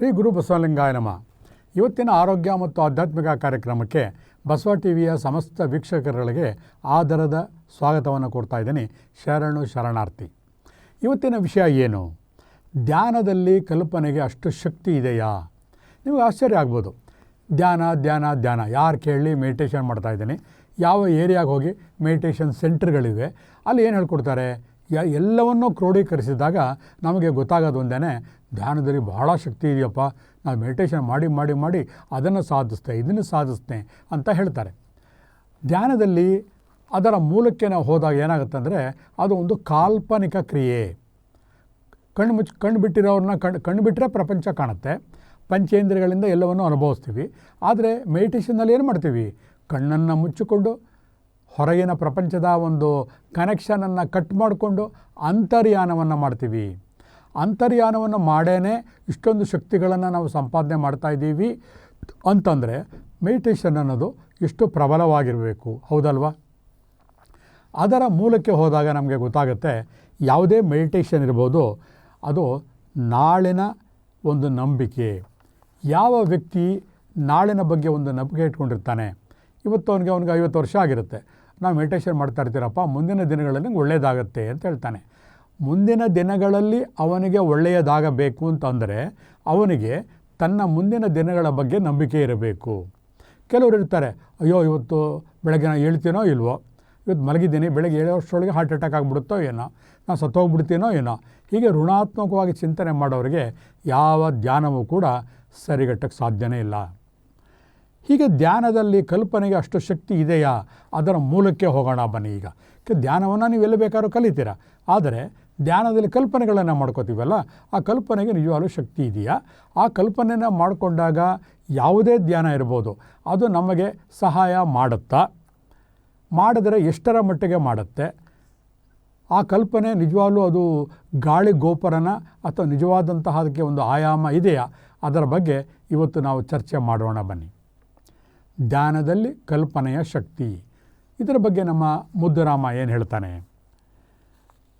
ಶ್ರೀ ಗುರು ಬಸವಲಿಂಗಾಯ ನಮ. ಇವತ್ತಿನ ಆರೋಗ್ಯ ಮತ್ತು ಆಧ್ಯಾತ್ಮಿಕ ಕಾರ್ಯಕ್ರಮಕ್ಕೆ ಬಸವ ಟಿವಿಯ ಸಮಸ್ತ ವೀಕ್ಷಕರುಗಳಿಗೆ ಆದರದ ಸ್ವಾಗತವನ್ನು ಕೊಡ್ತಾ ಇದ್ದೀನಿ. ಶರಣು ಶರಣಾರ್ಥಿ, ಇವತ್ತಿನ ವಿಷಯ ಏನು? ಧ್ಯಾನದಲ್ಲಿ ಕಲ್ಪನೆಗೆ ಅಷ್ಟು ಶಕ್ತಿ ಇದೆಯಾ? ನಿಮಗೆ ಆಶ್ಚರ್ಯ ಆಗ್ಬೋದು. ಧ್ಯಾನ ಧ್ಯಾನ ಧ್ಯಾನ. ಯಾರು ಕೇಳಿ ಮೆಡಿಟೇಷನ್ ಮಾಡ್ತಾ ಇದ್ದೀನಿ. ಯಾವ ಏರಿಯಾಗೆ ಹೋಗಿ ಮೆಡಿಟೇಷನ್ ಸೆಂಟರ್ಗಳಿವೆ, ಅಲ್ಲಿ ಏನು ಹೇಳ್ಕೊಡ್ತಾರೆ? ಎಲ್ಲವನ್ನೂ ಕ್ರೋಢೀಕರಿಸಿದಾಗ ನಮಗೆ ಗೊತ್ತಾಗೋದು ಒಂದೇ ಧ್ಯಾನದಲ್ಲಿ ಬಹಳ ಶಕ್ತಿ ಇದೆಯಪ್ಪ. ನಾನು ಮೆಡಿಟೇಷನ್ ಮಾಡಿ ಮಾಡಿ ಮಾಡಿ ಅದನ್ನು ಸಾಧಿಸ್ತೆ ಇದನ್ನು ಸಾಧಿಸ್ತೆ ಅಂತ ಹೇಳ್ತಾರೆ. ಧ್ಯಾನದಲ್ಲಿ ಅದರ ಮೂಲಕ್ಕೆ ನಾವು ಹೋದಾಗ ಏನಾಗುತ್ತೆ ಅಂದರೆ ಅದು ಒಂದು ಕಾಲ್ಪನಿಕ ಕ್ರಿಯೆ. ಕಣ್ಣು ಮುಚ್ಚಿ, ಕಣ್ಣು ಬಿಟ್ಟಿರೋರನ್ನ ಕಣ್ಣು ಕಣ್ಣು ಬಿಟ್ಟರೆ ಪ್ರಪಂಚ ಕಾಣುತ್ತೆ. ಪಂಚೇಂದ್ರಿಯಗಳಿಂದ ಎಲ್ಲವನ್ನು ಅನುಭವಿಸ್ತೀವಿ. ಆದರೆ ಮೆಡಿಟೇಷನ್ನಲ್ಲಿ ಏನು ಮಾಡ್ತೀವಿ? ಕಣ್ಣನ್ನು ಮುಚ್ಚಿಕೊಂಡು, ಹೊರಗಿನ ಪ್ರಪಂಚದ ಒಂದು ಕನೆಕ್ಷನನ್ನು ಕಟ್ ಮಾಡಿಕೊಂಡು ಅಂತರ್ಯಾನವನ್ನು ಮಾಡ್ತೀವಿ. ಅಂತರ್ಯಾನವನ್ನು ಮಾಡೇನೆ ಇಷ್ಟೊಂದು ಶಕ್ತಿಗಳನ್ನು ನಾವು ಸಂಪಾದನೆ ಮಾಡ್ತಾ ಇದ್ದೀವಿ. ಅಂತಂದರೆ ಮೆಡಿಟೇಷನ್ ಅನ್ನೋದು ಎಷ್ಟು ಪ್ರಬಲವಾಗಿರಬೇಕು, ಹೌದಲ್ವಾ? ಅದರ ಮೂಲಕ್ಕೆ ಹೋದಾಗ ನಮಗೆ ಗೊತ್ತಾಗುತ್ತೆ ಯಾವುದೇ ಮೆಡಿಟೇಷನ್ ಇರ್ಬೋದು, ಅದು ನಾಳಿನ ಒಂದು ನಂಬಿಕೆ. ಯಾವ ವ್ಯಕ್ತಿ ನಾಳಿನ ಬಗ್ಗೆ ಒಂದು ನಂಬಿಕೆ ಇಟ್ಕೊಂಡಿರ್ತಾನೆ, ಇವತ್ತು ಅವನಿಗೆ ಅವನಿಗೆ ಐವತ್ತು ವರ್ಷ ಆಗಿರುತ್ತೆ, ನಾವು ಮೆಡಿಟೇಷನ್ ಮಾಡ್ತಾ ಇರ್ತೀರಪ್ಪ, ಮುಂದಿನ ದಿನಗಳಲ್ಲಿ ನಂಗೆ ಒಳ್ಳೆಯದಾಗತ್ತೆ ಅಂತ ಹೇಳ್ತಾನೆ. ಮುಂದಿನ ದಿನಗಳಲ್ಲಿ ಅವನಿಗೆ ಒಳ್ಳೆಯದಾಗಬೇಕು ಅಂತಂದರೆ ಅವನಿಗೆ ತನ್ನ ಮುಂದಿನ ದಿನಗಳ ಬಗ್ಗೆ ನಂಬಿಕೆ ಇರಬೇಕು. ಕೆಲವರು ಇರ್ತಾರೆ, ಅಯ್ಯೋ, ಇವತ್ತು ಬೆಳಗ್ಗೆ ನಾನು ಹೇಳ್ತೀನೋ ಇಲ್ವೋ? ಇವತ್ತು ಮಲಗಿದ್ದೀನಿ, ಬೆಳಗ್ಗೆ ಏಳು ವರ್ಷದೊಳಗೆ ಹಾರ್ಟ್ ಅಟ್ಯಾಕ್ ಆಗಿಬಿಡುತ್ತೋ ಏನೋ? ನಾನು ಸತ್ತೋಗ್ಬಿಡ್ತೀನೋ ಏನೋ? ಹೀಗೆ ಋಣಾತ್ಮಕವಾಗಿ ಚಿಂತನೆ ಮಾಡೋರಿಗೆ ಯಾವ ಧ್ಯಾನವೂ ಕೂಡ ಸರಿಗಟ್ಟಕ್ಕೆ ಸಾಧ್ಯನೇ ಇಲ್ಲ. ಹೀಗೆ ಧ್ಯಾನದಲ್ಲಿ ಕಲ್ಪನೆಗೆ ಅಷ್ಟು ಶಕ್ತಿ ಇದೆಯಾ? ಅದರ ಮೂಲಕ್ಕೆ ಹೋಗೋಣ ಬನ್ನಿ ಈಗ. ಧ್ಯಾನವನ್ನು ನೀವು ಎಲ್ಲಿ ಬೇಕಾದ್ರೂ ಕಲಿತೀರ. ಆದರೆ ಧ್ಯಾನದಲ್ಲಿ ಕಲ್ಪನೆಗಳನ್ನು ಮಾಡ್ಕೋತೀವಲ್ಲ, ಆ ಕಲ್ಪನೆಗೆ ನಿಜವಾಗ್ಲೂ ಶಕ್ತಿ ಇದೆಯಾ? ಆ ಕಲ್ಪನೆನ ಮಾಡಿಕೊಂಡಾಗ ಯಾವುದೇ ಧ್ಯಾನ ಇರ್ಬೋದು, ಅದು ನಮಗೆ ಸಹಾಯ ಮಾಡುತ್ತಾ? ಮಾಡಿದರೆ ಎಷ್ಟರ ಮಟ್ಟಿಗೆ ಮಾಡುತ್ತೆ? ಆ ಕಲ್ಪನೆ ನಿಜವಾಗ್ಲೂ ಅದು ಗಾಳಿ ಗೋಪುರನ ಅಥವಾ ನಿಜವಾದಂತಹ ಅದಕ್ಕೆ ಒಂದು ಆಯಾಮ ಇದೆಯಾ? ಅದರ ಬಗ್ಗೆ ಇವತ್ತು ನಾವು ಚರ್ಚೆ ಮಾಡೋಣ ಬನ್ನಿ. ಧ್ಯಾನದಲ್ಲಿ ಕಲ್ಪನೆಯ ಶಕ್ತಿ. ಇದರ ಬಗ್ಗೆ ನಮ್ಮ ಮುದ್ದುರಾಮ ಏನು ಹೇಳ್ತಾನೆ?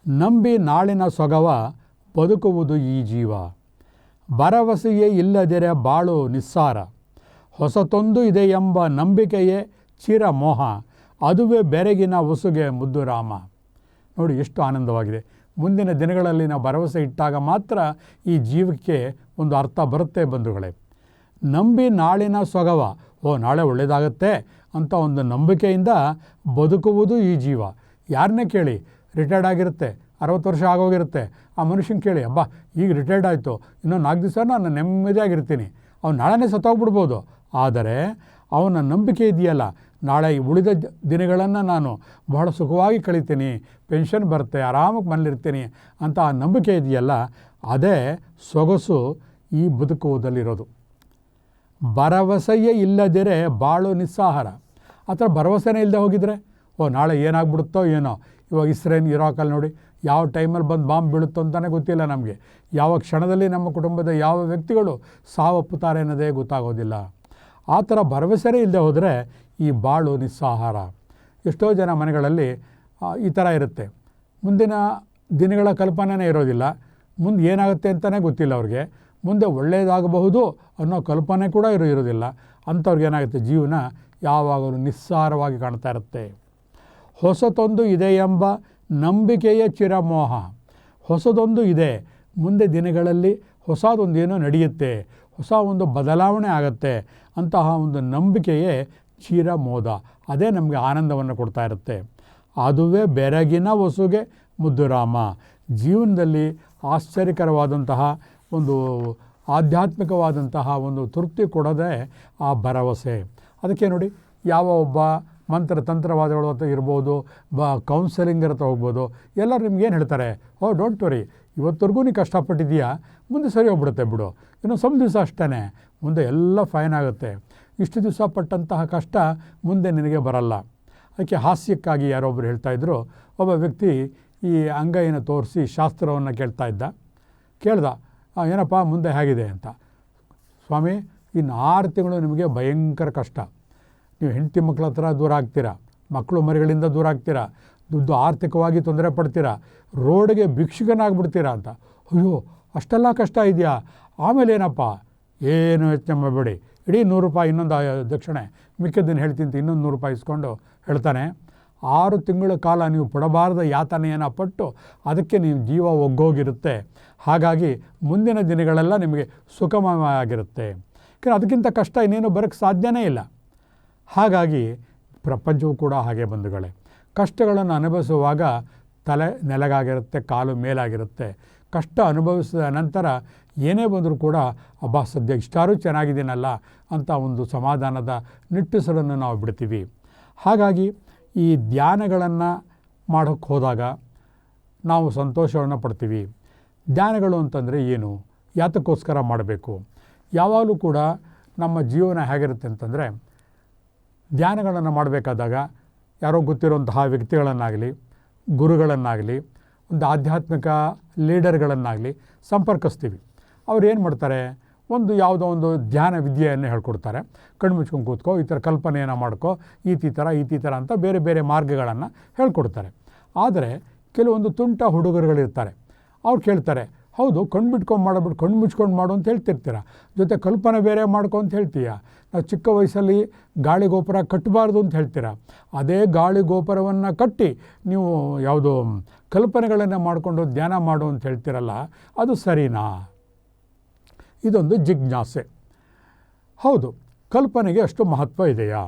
ನಂಬಿ ನಾಳಿನ ಸೊಗವ ಬದುಕುವುದು ಈ ಜೀವ. ಭರವಸೆಯೇ ಇಲ್ಲದಿರೆ ಬಾಳು ನಿಸ್ಸಾರ. ಹೊಸತೊಂದು ಇದೆ ಎಂಬ ನಂಬಿಕೆಯೇ ಚಿರ ಮೋಹ ಅದುವೇ ಬೆರಗಿನ ಉಸುಗೆ ಮುದ್ದುರಾಮ. ನೋಡಿ ಎಷ್ಟು ಆನಂದವಾಗಿದೆ. ಮುಂದಿನ ದಿನಗಳಲ್ಲಿ ನಾವು ಭರವಸೆ ಇಟ್ಟಾಗ ಮಾತ್ರ ಈ ಜೀವಕ್ಕೆ ಒಂದು ಅರ್ಥ ಬರುತ್ತೆ ಬಂಧುಗಳೇ. ನಂಬಿ ನಾಳಿನ ಸೊಗವ, ಓ ನಾಳೆ ಒಳ್ಳೆಯದಾಗತ್ತೆ ಅಂತ ಒಂದು ನಂಬಿಕೆಯಿಂದ ಬದುಕುವುದು ಈ ಜೀವ. ಯಾರನ್ನೇ ಕೇಳಿ? ರಿಟೈರ್ಡ್ ಆಗಿರುತ್ತೆ, ಅರವತ್ತು ವರ್ಷ ಆಗೋಗಿರುತ್ತೆ. ಆ ಮನುಷ್ಯನ ಕೇಳಿ, ಅಬ್ಬಾ, ಈಗ ರಿಟೈರ್ಡ್ ಆಯಿತು ಇನ್ನೊಂದು ನಾಲ್ಕು ದಿವಸ ನಾನು ನೆಮ್ಮದಿಯಾಗಿರ್ತೀನಿ. ಅವ್ನು ನಾಳೆನೇ ಸತ್ತೋಗ್ಬಿಡ್ಬೋದು. ಆದರೆ, ಅವನ ನಂಬಿಕೆ ಇದೆಯಲ್ಲ, ನಾಳೆ ಉಳಿದ ದಿನಗಳನ್ನು ನಾನು ಬಹಳ ಸುಖವಾಗಿ ಕಳಿತೀನಿ, ಪೆನ್ಷನ್ ಬರುತ್ತೆ, ಆರಾಮಾಗಿ ಮನೇಲಿರ್ತೀನಿ ಅಂತ ಆ ನಂಬಿಕೆ ಇದೆಯಲ್ಲ, ಅದೇ ಸೊಗಸು ಈ ಬದುಕುವುದಲ್ಲಿರೋದು. ಭರವಸೆಯೇ ಇಲ್ಲದಿರೆ ಬಾಳು ನಿಸ್ಸಾಹಾರ. ಆ ಥರ ಭರವಸೆನೇ ಇಲ್ಲದೆ ಹೋಗಿದ್ರೆ, ಓ, ನಾಳೆ ಏನಾಗ್ಬಿಡುತ್ತೋ ಏನೋ ಇವಾಗ ಇಸ್ರೇಲ್, ಇರಾಕಲ್ಲಿ ನೋಡಿ ಯಾವ ಟೈಮಲ್ಲಿ ಬಂದು ಬಾಂಬ್ ಬೀಳುತ್ತೋ ಅಂತಲೇ ಗೊತ್ತಿಲ್ಲ ನಮಗೆ. ಯಾವ ಕ್ಷಣದಲ್ಲಿ ನಮ್ಮ ಕುಟುಂಬದ ಯಾವ ವ್ಯಕ್ತಿಗಳು ಸಾವಪ್ಪುತ್ತಾರೆ ಅನ್ನೋದೇ ಗೊತ್ತಾಗೋದಿಲ್ಲ. ಆ ಥರ ಭರವಸೆನೇ ಇಲ್ಲದೆ ಹೋದರೆ ಈ ಬಾಳು ನಿಸ್ಸಾಹಾರ. ಎಷ್ಟೋ ಜನ ಮನೆಗಳಲ್ಲಿ ಈ ಥರ ಇರುತ್ತೆ. ಮುಂದಿನ ದಿನಗಳ ಕಲ್ಪನೆನೇ ಇರೋದಿಲ್ಲ. ಮುಂದೆ ಏನಾಗುತ್ತೆ ಅಂತಲೇ ಗೊತ್ತಿಲ್ಲ ಅವ್ರಿಗೆ. ಮುಂದೆ ಒಳ್ಳೆಯದಾಗಬಹುದು ಅನ್ನೋ ಕಲ್ಪನೆ ಕೂಡ ಇರೋ ಇರೋದಿಲ್ಲ. ಅಂಥವ್ರಿಗೆ ಏನಾಗುತ್ತೆ? ಜೀವನ ಯಾವಾಗಲೂ ನಿಸ್ಸಾರವಾಗಿ ಕಾಣ್ತಾ ಇರುತ್ತೆ. ಹೊಸತೊಂದು ಇದೆ ಎಂಬ ನಂಬಿಕೆಯ ಚಿರಮೋಹ. ಹೊಸದೊಂದು ಇದೆ. ಮುಂದೆ ದಿನಗಳಲ್ಲಿ ಹೊಸದೊಂದೇನೋ ನಡೆಯುತ್ತೆ. ಹೊಸ ಒಂದು ಬದಲಾವಣೆ ಆಗುತ್ತೆ. ಅಂತಹ ಒಂದು ನಂಬಿಕೆಯೇ ಚಿರಮೋದ. ಅದೇ ನಮಗೆ ಆನಂದವನ್ನು ಕೊಡ್ತಾ ಇರುತ್ತೆ. ಅದುವೇ ಬೆರಗಿನ ಹೊಸುಗೆ ಮುದ್ದುರಾಮ. ಜೀವನದಲ್ಲಿ ಆಶ್ಚರ್ಯಕರವಾದಂತಹ ಒಂದು ಆಧ್ಯಾತ್ಮಿಕವಾದಂತಹ ಒಂದು ತೃಪ್ತಿ ಕೊಡದೆ ಆ ಭರವಸೆ. ಅದಕ್ಕೆ ನೋಡಿ, ಯಾವ ಒಬ್ಬ ಮಂತ್ರ ತಂತ್ರವಾದಗಳು ಹತ್ರ ಇರ್ಬೋದು ಬ ಕೌನ್ಸೆಲಿಂಗ್ ಹತ್ರ ಹೋಗ್ಬೋದು ಎಲ್ಲರೂ ಏನು ಹೇಳ್ತಾರೆ? ಓ ಡೋಂಟ್ ವರಿ ಇವತ್ತರೆಗೂ ನೀನು ಕಷ್ಟಪಟ್ಟಿದ್ದೀಯಾ? ಮುಂದೆ ಸರಿ ಹೋಗ್ಬಿಡುತ್ತೆ ಬಿಡು. ಇನ್ನು ಸ್ವಲ್ಪ ದಿವಸ ಅಷ್ಟೇ ಮುಂದೆ ಎಲ್ಲ ಫೈನ್ ಆಗುತ್ತೆ. ಇಷ್ಟು ದಿವಸ ಪಟ್ಟಂತಹ ಕಷ್ಟ ಮುಂದೆ ನಿನಗೆ ಬರಲ್ಲ. ಅದಕ್ಕೆ ಹಾಸ್ಯಕ್ಕಾಗಿ ಯಾರೊಬ್ಬರು ಹೇಳ್ತಾ ಇದ್ರು ಒಬ್ಬ ವ್ಯಕ್ತಿ ಈ ಅಂಗೈನ ತೋರಿಸಿ ಶಾಸ್ತ್ರವನ್ನು ಕೇಳ್ತಾ ಇದ್ದ. ಕೇಳ್ದ "ಆ, ಏನಪ್ಪ ಮುಂದೆ ಹೇಗಿದೆ? ಅಂತ. ಸ್ವಾಮಿ ಇನ್ನು ಆರು ತಿಂಗಳು ನಿಮಗೆ ಭಯಂಕರ ಕಷ್ಟ. ನೀವು ಹೆಂಡತಿ ಮಕ್ಕಳ ಹತ್ರ ದೂರ ಆಗ್ತೀರಾ? ಮಕ್ಕಳು ಮರಿಗಳಿಂದ ದೂರ ಆಗ್ತೀರಾ? ದುಡ್ಡು ಆರ್ಥಿಕವಾಗಿ ತೊಂದರೆ ಪಡ್ತೀರಾ? ರೋಡ್ಗೆ ಭಿಕ್ಷುಕನಾಗ್ಬಿಡ್ತೀರಾ ಅಂತ. ಅಯ್ಯೋ, ಅಷ್ಟೆಲ್ಲ ಕಷ್ಟ ಇದೆಯಾ? ಆಮೇಲೆ ಏನಪ್ಪ? ಏನು ಯೋಚನೆ ಮಾಡಬೇಡಿ. ಇಡೀ ನೂರು ರೂಪಾಯಿ ಇನ್ನೊಂದು ದಕ್ಷಿಣೆ. ಮಿಕ್ಕಿದ್ದನ್ನು ಹೇಳ್ತೀನಿ, ಇನ್ನೊಂದು ನೂರು ರೂಪಾಯಿ ಇಸ್ಕೊಂಡು ಹೇಳ್ತಾನೆ. ಆರು ತಿಂಗಳ ಕಾಲ ನೀವು ಪಡಬಾರದ ಯಾತನೆಯನ್ನು ಪಟ್ಟು ಅದಕ್ಕೆ ನೀವು ಜೀವ ಒಗ್ಗೋಗಿರುತ್ತೆ. ಹಾಗಾಗಿ ಮುಂದಿನ ದಿನಗಳೆಲ್ಲ ನಿಮಗೆ ಸುಖಮಯವಾಗಿರುತ್ತೆ. ಯಾಕಂದರೆ ಅದಕ್ಕಿಂತ ಕಷ್ಟ ಇನ್ನೇನು ಬರೋಕ್ಕೆ ಸಾಧ್ಯನೇ ಇಲ್ಲ. ಹಾಗಾಗಿ ಪ್ರಪಂಚವೂ ಕೂಡ ಹಾಗೆ ಬಂಧುಗಳೇ. ಕಷ್ಟಗಳನ್ನು ಅನುಭವಿಸುವಾಗ ತಲೆ ನೆಲಗಾಗಿರುತ್ತೆ, ಕಾಲು ಮೇಲಾಗಿರುತ್ತೆ. ಕಷ್ಟ ಅನುಭವಿಸಿದ ನಂತರ ಏನೇ ಬಂದರೂ ಕೂಡ, ಅಬ್ಬಾ, ಸದ್ಯ ಇಷ್ಟಾರು ಚೆನ್ನಾಗಿದ್ದೀನಲ್ಲ ಅಂತ ಒಂದು ಸಮಾಧಾನದ ನಿಟ್ಟುಸರನ್ನು ನಾವು ಬಿಡ್ತೀವಿ. ಹಾಗಾಗಿ ಈ ಧ್ಯಾನಗಳನ್ನು ಮಾಡೋಕ್ಕೆ ಹೋದಾಗ ನಾವು ಸಂತೋಷವನ್ನು ಪಡ್ತೀವಿ. ಧ್ಯಾನಗಳು ಅಂತಂದರೆ ಏನು? ಯಾತಕ್ಕೋಸ್ಕರ ಮಾಡಬೇಕು? ಯಾವಾಗಲೂ ಕೂಡ ನಮ್ಮ ಜೀವನ ಹೇಗಿರುತ್ತೆ ಅಂತಂದರೆ ಧ್ಯಾನಗಳನ್ನು ಮಾಡಬೇಕಾದಾಗ ಯಾರೋ ಗೊತ್ತಿರುವಂತಹ ವ್ಯಕ್ತಿಗಳನ್ನಾಗಲಿ, ಗುರುಗಳನ್ನಾಗಲಿ, ಒಂದು ಆಧ್ಯಾತ್ಮಿಕ ಲೀಡರ್ಗಳನ್ನಾಗಲಿ ಸಂಪರ್ಕಿಸ್ತೀವಿ. ಅವ್ರು ಏನು ಮಾಡ್ತಾರೆ? ಒಂದು ಯಾವುದೋ ಒಂದು ಧ್ಯಾನ ವಿದ್ಯೆಯನ್ನು ಹೇಳ್ಕೊಡ್ತಾರೆ. ಕಣ್ಣು ಮುಚ್ಕೊಂಡು ಕೂತ್ಕೋ, ಈ ಥರ ಕಲ್ಪನೆಯನ್ನು ಮಾಡ್ಕೋ ಈತಿ ಥರ ಈತಿ ಥರ ಅಂತ ಬೇರೆ ಬೇರೆ ಮಾರ್ಗಗಳನ್ನು ಹೇಳ್ಕೊಡ್ತಾರೆ. ಆದರೆ ಕೆಲವೊಂದು ತುಂಟ ಹುಡುಗರುಗಳಿರ್ತಾರೆ. ಅವ್ರು ಕೇಳ್ತಾರೆ ಹೌದು, ಕಣ್ಣು ಬಿಟ್ಕೊಂಡು ಮಾಡಬಿಟ್ಟು ಕಣ್ಣು ಮುಚ್ಕೊಂಡು ಮಾಡು ಅಂತ ಹೇಳ್ತಿರ್ತೀರ. ಜೊತೆ ಕಲ್ಪನೆ ಬೇರೆ ಮಾಡ್ಕೊ ಅಂತ ಹೇಳ್ತೀಯ. ನಾವು ಚಿಕ್ಕ ವಯಸ್ಸಲ್ಲಿ ಗಾಳಿ ಗೋಪುರ ಕಟ್ಟಬಾರ್ದು ಅಂತ ಹೇಳ್ತೀರ. ಅದೇ ಗಾಳಿ ಗೋಪುರವನ್ನು ಕಟ್ಟಿ ನೀವು ಯಾವುದೋ ಕಲ್ಪನೆಗಳನ್ನು ಮಾಡಿಕೊಂಡು ಧ್ಯಾನ ಮಾಡು ಅಂತ ಹೇಳ್ತೀರಲ್ಲ, ಅದು ಸರಿನಾ? ಇದೊಂದು ಜಿಜ್ಞಾಸೆ. ಹೌದು, ಕಲ್ಪನೆಗೆ ಅಷ್ಟು ಮಹತ್ವ ಇದೆಯಾ?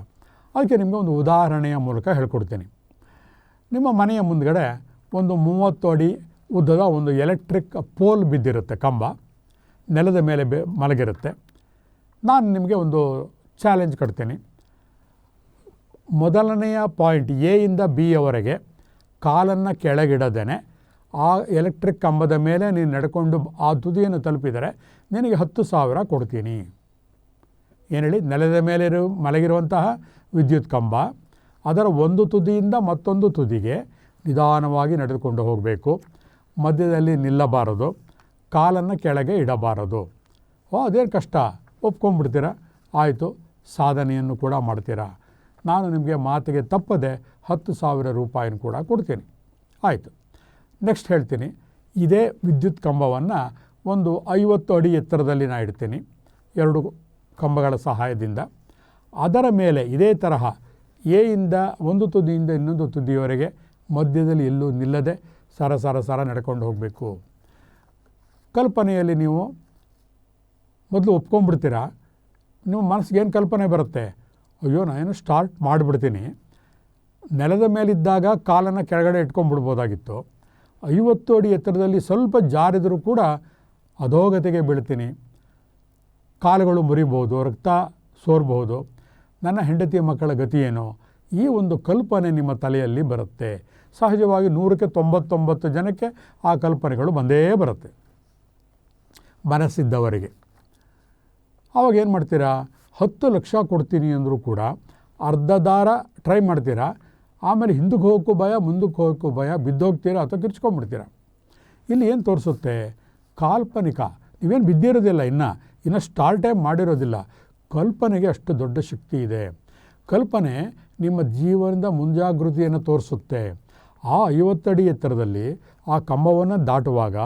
ಅದಕ್ಕೆ ನಿಮಗೆ ಒಂದು ಉದಾಹರಣೆಯ ಮೂಲಕ ಹೇಳ್ಕೊಡ್ತೀನಿ. ನಿಮ್ಮ ಮನೆಯ ಮುಂದಗಡೆ ಒಂದು ಮೂವತ್ತು ಅಡಿ ಉದ್ದದ ಒಂದು ಎಲೆಕ್ಟ್ರಿಕ್ ಪೋಲ್ ಬಿದ್ದಿರುತ್ತೆ ಕಂಬ. ನೆಲದ ಮೇಲೆ ಬೆ ಮಲಗಿರುತ್ತೆ. ನಾನು ನಿಮಗೆ ಒಂದು ಚಾಲೆಂಜ್ ಕೊಡ್ತೀನಿ ಮೊದಲನೆಯ ಪಾಯಿಂಟ್ ಎ ಇಂದ ಬಿ ಯವರೆಗೆ ಕಾಲನ್ನು ಕೆಳಗಿಡದೇನೆ ಆ ಎಲೆಕ್ಟ್ರಿಕ್ ಕಂಬದ ಮೇಲೆ ನೀನು ನಡ್ಕೊಂಡು ಆ ತುದಿಯನ್ನು ತಲುಪಿದರೆ ನಿನಗೆ ಹತ್ತು ಸಾವಿರ ಕೊಡ್ತೀನಿ. ಏನು ಹೇಳಿ? ನೆಲದ ಮೇಲೆ ಇರು ಮಲಗಿರುವಂತಹ ವಿದ್ಯುತ್ ಕಂಬ, ಅದರ ಒಂದು ತುದಿಯಿಂದ ಮತ್ತೊಂದು ತುದಿಗೆ ನಿಧಾನವಾಗಿ ನಡೆದುಕೊಂಡು ಹೋಗಬೇಕು. ಮಧ್ಯದಲ್ಲಿ ನಿಲ್ಲಬಾರದು, ಕಾಲನ್ನು ಕೆಳಗೆ ಇಡಬಾರದು. ಓ, ಅದೇನು ಕಷ್ಟ? ಒಪ್ಕೊಂಡ್ಬಿಡ್ತೀರಾ? ಆಯಿತು, ಸಾಧನೆಯನ್ನು ಕೂಡ ಮಾಡ್ತೀರಾ? ನಾನು ನಿಮಗೆ ಮಾತಿಗೆ ತಪ್ಪದೆ ಹತ್ತು ಸಾವಿರ ರೂಪಾಯಿನ ಕೂಡ ಕೊಡ್ತೀನಿ. ಆಯಿತು. ನೆಕ್ಸ್ಟ್ ಹೇಳ್ತೀನಿ. ಇದೇ ವಿದ್ಯುತ್ ಕಂಬವನ್ನು ಒಂದು ಐವತ್ತು ಅಡಿ ಎತ್ತರದಲ್ಲಿ ನಾನು ಇಡ್ತೀನಿ, ಎರಡು ಕಂಬಗಳ ಸಹಾಯದಿಂದ. ಅದರ ಮೇಲೆ ಇದೇ ತರಹ ಎಯಿಂದ ಒಂದು ತುದಿಯಿಂದ ಇನ್ನೊಂದು ತುದಿಯವರೆಗೆ ಮಧ್ಯದಲ್ಲಿ ಎಲ್ಲೂ ನಿಲ್ಲದೆ ಸರ ಸಾರ ಸಾರ ನಡ್ಕೊಂಡು ಹೋಗಬೇಕು. ಕಲ್ಪನೆಯಲ್ಲಿ ನೀವು ಮೊದಲು ಒಪ್ಕೊಂಡ್ಬಿಡ್ತೀರಾ? ನಿಮ್ಮ ಮನಸ್ಸಿಗೆ ಏನು ಕಲ್ಪನೆ ಬರುತ್ತೆ? ಅಯ್ಯೋ, ನಾನೇನು ಸ್ಟಾರ್ಟ್ ಮಾಡಿಬಿಡ್ತೀನಿ. ನೆಲದ ಮೇಲಿದ್ದಾಗ ಕಾಲನ್ನು ಕೆಳಗಡೆ ಇಟ್ಕೊಂಡ್ಬಿಡ್ಬೋದಾಗಿತ್ತು. ಐವತ್ತು ಅಡಿ ಎತ್ತರದಲ್ಲಿ ಸ್ವಲ್ಪ ಜಾರಿದರೂ ಕೂಡ ಅಧೋಗತಿಗೆ ಬೀಳ್ತೀನಿ. ಕಾಲುಗಳು ಮುರಿಬೋದು ರಕ್ತ ಸೋರ್ಬೋದು ನನ್ನ ಹೆಂಡತಿಯ ಮಕ್ಕಳ ಗತಿ ಏನು? ಈ ಒಂದು ಕಲ್ಪನೆ ನಿಮ್ಮ ತಲೆಯಲ್ಲಿ ಬರುತ್ತೆ. ಸಹಜವಾಗಿ ನೂರಕ್ಕೆ ತೊಂಬತ್ತೊಂಬತ್ತು ಜನಕ್ಕೆ ಆ ಕಲ್ಪನೆಗಳು ಬಂದೇ ಬರುತ್ತೆ. ಮನಸ್ಸಿದ್ದವರಿಗೆ. ಆವಾಗ ಏನು ಮಾಡ್ತೀರಾ? ಹತ್ತು ಲಕ್ಷ ಕೊಡ್ತೀನಿ ಅಂದರೂ ಕೂಡ ಅರ್ಧ ದಾರ ಟ್ರೈ ಮಾಡ್ತೀರಾ? ಆಮೇಲೆ ಹಿಂದಕ್ಕೆ ಹೋಗೋಕ್ಕೂ ಭಯ, ಮುಂದಕ್ಕೆ ಹೋಗೋಕ್ಕೂ ಭಯ, ಬಿದ್ದೋಗ್ತೀರಾ ಅಥವಾ ಕಿರ್ಚ್ಕೊಂಡ್ಬಿಡ್ತೀರಾ? ಇಲ್ಲಿ ಏನು ತೋರಿಸುತ್ತೆ? ಕಾಲ್ಪನಿಕ. ನೀವೇನು ಬಿದ್ದಿರೋದಿಲ್ಲ ಇನ್ನು. ಇನ್ನು ಸ್ಟಾರ್ಟೇ ಮಾಡಿರೋದಿಲ್ಲ. ಕಲ್ಪನೆಗೆ ಅಷ್ಟು ದೊಡ್ಡ ಶಕ್ತಿ ಇದೆ. ಕಲ್ಪನೆ ನಿಮ್ಮ ಜೀವನದ ಮುಂಜಾಗೃತಿಯನ್ನು ತೋರಿಸುತ್ತೆ. ಆ ಐವತ್ತಡಿ ಎತ್ತರದಲ್ಲಿ ಆ ಕಂಬವನ್ನು ದಾಟುವಾಗ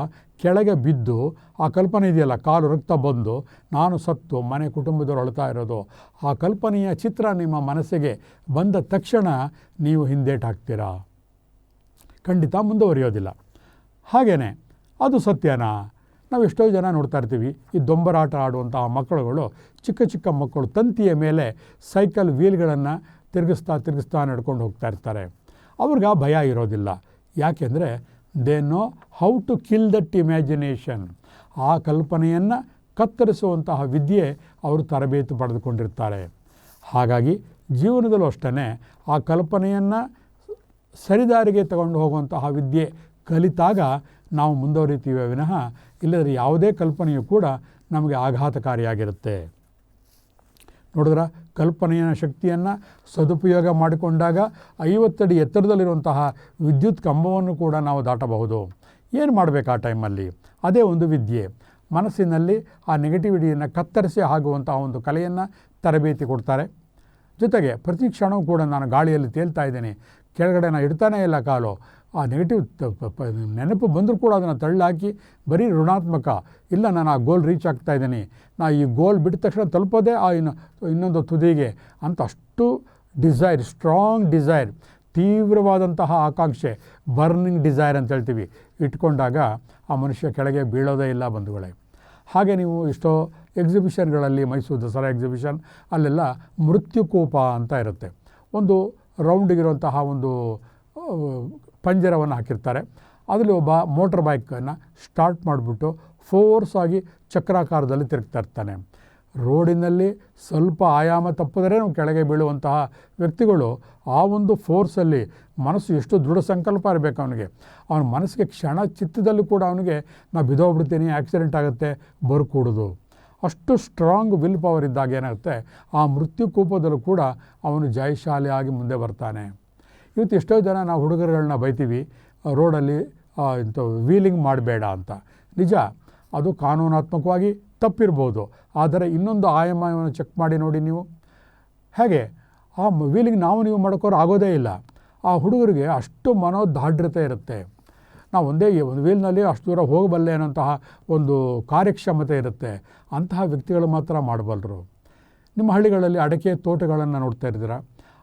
ಕೆಳಗೆ ಬಿದ್ದು ಆ ಕಲ್ಪನೆ ಇದೆಯಲ್ಲ, ಕಾಲು ರಕ್ತ ಬಂದು ನಾನು ಸತ್ತು, ಮನೆ ಕುಟುಂಬದವರು ಅಳ್ತಾ ಇರೋದು. ಆ ಕಲ್ಪನೆಯ ಚಿತ್ರ ನಿಮ್ಮ ಮನಸ್ಸಿಗೆ ಬಂದ ತಕ್ಷಣ ನೀವು ಹಿಂದೇಟು ಹಾಕ್ತೀರಾ? ಖಂಡಿತ ಮುಂದುವರಿಯೋದಿಲ್ಲ. ಹಾಗೆಯೇ ಅದು ಸತ್ಯನಾ? ನಾವು ಎಷ್ಟೋ ಜನ ನೋಡ್ತಾ ಇರ್ತೀವಿ, ಈ ದೊಂಬರಾಟ ಆಡುವಂತಹ ಮಕ್ಕಳುಗಳು, ಚಿಕ್ಕ ಚಿಕ್ಕ ಮಕ್ಕಳು ತಂತಿಯ ಮೇಲೆ ಸೈಕಲ್ ವೀಲ್ಗಳನ್ನು ತಿರುಗಿಸ್ತಾ ತಿರುಗಿಸ್ತಾ ನಡ್ಕೊಂಡು ಹೋಗ್ತಾ ಇರ್ತಾರೆ. ಅವ್ರಿಗೆ ಆ ಭಯ ಇರೋದಿಲ್ಲ. ಯಾಕೆಂದರೆ they know how to kill that imagination. ಆ ಕಲ್ಪನೆಯನ್ನು ಕತ್ತರಿಸುವಂತಹ ವಿದ್ಯೆ ಅವರು ತರಬೇತಿ ಪಡೆದುಕೊಂಡಿರ್ತಾರೆ. ಹಾಗಾಗಿ ಜೀವನದಲ್ಲೂ ಅಷ್ಟೇ ಆ ಕಲ್ಪನೆಯನ್ನು ಸರಿದಾರಿಗೆ ತಗೊಂಡು ಹೋಗುವಂತಹ ವಿದ್ಯೆ ಕಲಿತಾಗ ನಾವು ಮುಂದುವರಿತೀವಿ ವಿನಃ ಇಲ್ಲದ್ರೆ ಯಾವುದೇ ಕಲ್ಪನೆಯು ಕೂಡ ನಮಗೆ ಆಘಾತಕಾರಿಯಾಗಿರುತ್ತೆ. ನೋಡಿದ್ರ ಕಲ್ಪನೆಯ ಶಕ್ತಿಯನ್ನು ಸದುಪಯೋಗ ಮಾಡಿಕೊಂಡಾಗ ಐವತ್ತಡಿ ಎತ್ತರದಲ್ಲಿರುವಂತಹ ವಿದ್ಯುತ್ ಕಂಬವನ್ನು ಕೂಡ ನಾವು ದಾಟಬಹುದು. ಏನು ಮಾಡಬೇಕು ಆ ಟೈಮಲ್ಲಿ? ಅದೇ ಒಂದು ವಿದ್ಯೆ. ಮನಸ್ಸಿನಲ್ಲಿ ಆ ನೆಗೆಟಿವಿಟಿಯನ್ನು ಕತ್ತರಿಸಿ ಆಗುವಂತಹ ಒಂದು ಕಲೆಯನ್ನು ತರಬೇತಿ ಕೊಡ್ತಾರೆ. ಜೊತೆಗೆ ಪ್ರತಿ ಕ್ಷಣವೂ ಕೂಡ ನಾನು ಗಾಳಿಯಲ್ಲಿ ತೇಲ್ತಾ ಇದ್ದೇನೆ. ಕೆಳಗಡೆ ನಾನು ಇಡ್ತಾನೇ ಇಲ್ಲ ಕಾಲು. ಆ ನೆಗೆಟಿವ್ ನೆನಪು ಬಂದರೂ ಕೂಡ ಅದನ್ನು ತಳ್ಳಾಕಿ ಬರೀ ಋಣಾತ್ಮಕ. ಇಲ್ಲ, ನಾನು ಆ ಗೋಲ್ ರೀಚ್ ಆಗ್ತಾ ಇದ್ದೀನಿ. ನಾ ಈ ಗೋಲ್ ಬಿಟ್ಟ ತಕ್ಷಣ ತಲುಪೋದೇ ಆ ಇನ್ನು, ಇನ್ನೊಂದು ತುದಿಗೆ ಅಂತ ಅಷ್ಟು ಡಿಸೈರ್ ಸ್ಟ್ರಾಂಗ್ ಡಿಸೈರ್ ತೀವ್ರವಾದಂತಹ ಆಕಾಂಕ್ಷೆ ಬರ್ನಿಂಗ್ ಡಿಸೈರ್ ಅಂತ ಹೇಳ್ತೀವಿ. ಇಟ್ಕೊಂಡಾಗ ಆ ಮನುಷ್ಯ ಕೆಳಗೆ ಬೀಳೋದೇ ಇಲ್ಲ ಬಂಧುಗಳೇ. ಹಾಗೆ ನೀವು ಎಷ್ಟೋ ಎಕ್ಸಿಬಿಷನ್ಗಳಲ್ಲಿ ಮೈಸೂರು ದಸರಾ ಎಕ್ಸಿಬಿಷನ್ ಅಲ್ಲೆಲ್ಲ ಮೃತ್ಯುಕೂಪ ಅಂತ ಇರುತ್ತೆ. ಒಂದು ರೌಂಡಿಗಿರುವಂತಹ ಒಂದು ಪಂಜರವನ್ನು ಹಾಕಿರ್ತಾರೆ. ಅದರಲ್ಲಿ ಒಬ್ಬ ಮೋಟ್ರ್ ಬೈಕನ್ನು ಸ್ಟಾರ್ಟ್ ಮಾಡಿಬಿಟ್ಟು ಫೋರ್ಸ್ ಆಗಿ ಚಕ್ರಾಕಾರದಲ್ಲಿ ತಿರುಗ್ತಾ ಇರ್ತಾನೆ. ರೋಡಿನಲ್ಲಿ ಸ್ವಲ್ಪ ಆಯಾಮ ತಪ್ಪಿದರೆ ನಾವು ಕೆಳಗೆ ಬೀಳುವಂತಹ ವ್ಯಕ್ತಿಗಳು ಆ ಒಂದು ಫೋರ್ಸಲ್ಲಿ ಮನಸ್ಸು ಎಷ್ಟು ದೃಢ ಸಂಕಲ್ಪ ಇರಬೇಕು ಅವನಿಗೆ. ಅವನ ಮನಸ್ಸಿಗೆ ಕ್ಷಣ ಚಿತ್ತದಲ್ಲಿ ಕೂಡ ಅವನಿಗೆ, ನಾ ಬಿದ್ದೋಗ್ಬಿಡ್ತೀನಿ ಆಕ್ಸಿಡೆಂಟ್ ಆಗುತ್ತೆ, ಬರ್ಕೂಡೋದು. ಅಷ್ಟು ಸ್ಟ್ರಾಂಗ್ ವಿಲ್ ಪವರ್ ಇದ್ದಾಗ ಏನಾಗುತ್ತೆ? ಆ ಮೃತ್ಯು ಕೂಪದಲ್ಲೂ ಕೂಡ ಅವನು ಜಯಶಾಲಿಯಾಗಿ ಮುಂದೆ ಬರ್ತಾನೆ. ಇವತ್ತು ಎಷ್ಟೋ ಜನ ನಾವು ಹುಡುಗರುಗಳನ್ನ ಬೈತೀವಿ ರೋಡಲ್ಲಿ ಇಂಥ ವೀಲಿಂಗ್ ಮಾಡಬೇಡ ಅಂತ. ನಿಜ, ಅದು ಕಾನೂನಾತ್ಮಕವಾಗಿ ತಪ್ಪಿರ್ಬೋದು. ಆದರೆ ಇನ್ನೊಂದು ಆಯಾಮವನ್ನು ಚೆಕ್ ಮಾಡಿ ನೋಡಿ ನೀವು. ಹೇಗೆ? ಆ ವೀಲಿಂಗ್ ನಾವು ನೀವು ಮಾಡೋಕ್ಕೋರು ಆಗೋದೇ ಇಲ್ಲ. ಆ ಹುಡುಗರಿಗೆ ಅಷ್ಟು ಮನೋದಾಢ್ರತೆ ಇರುತ್ತೆ. ನಾವು ಒಂದೇ ಒಂದು ವೀಲ್ನಲ್ಲಿ ಅಷ್ಟು ದೂರ ಹೋಗಬಲ್ಲೆ ಅನ್ನೋಂತಹ ಒಂದು ಕಾರ್ಯಕ್ಷಮತೆ ಇರುತ್ತೆ. ಅಂತಹ ವ್ಯಕ್ತಿಗಳು ಮಾತ್ರ ಮಾಡಬಲ್ಲರು ನಿಮ್ಮ ಹಳ್ಳಿಗಳಲ್ಲಿ ಅಡಕೆ ತೋಟಗಳನ್ನು ನೋಡ್ತಾ ಇದ್ದೀರಾ?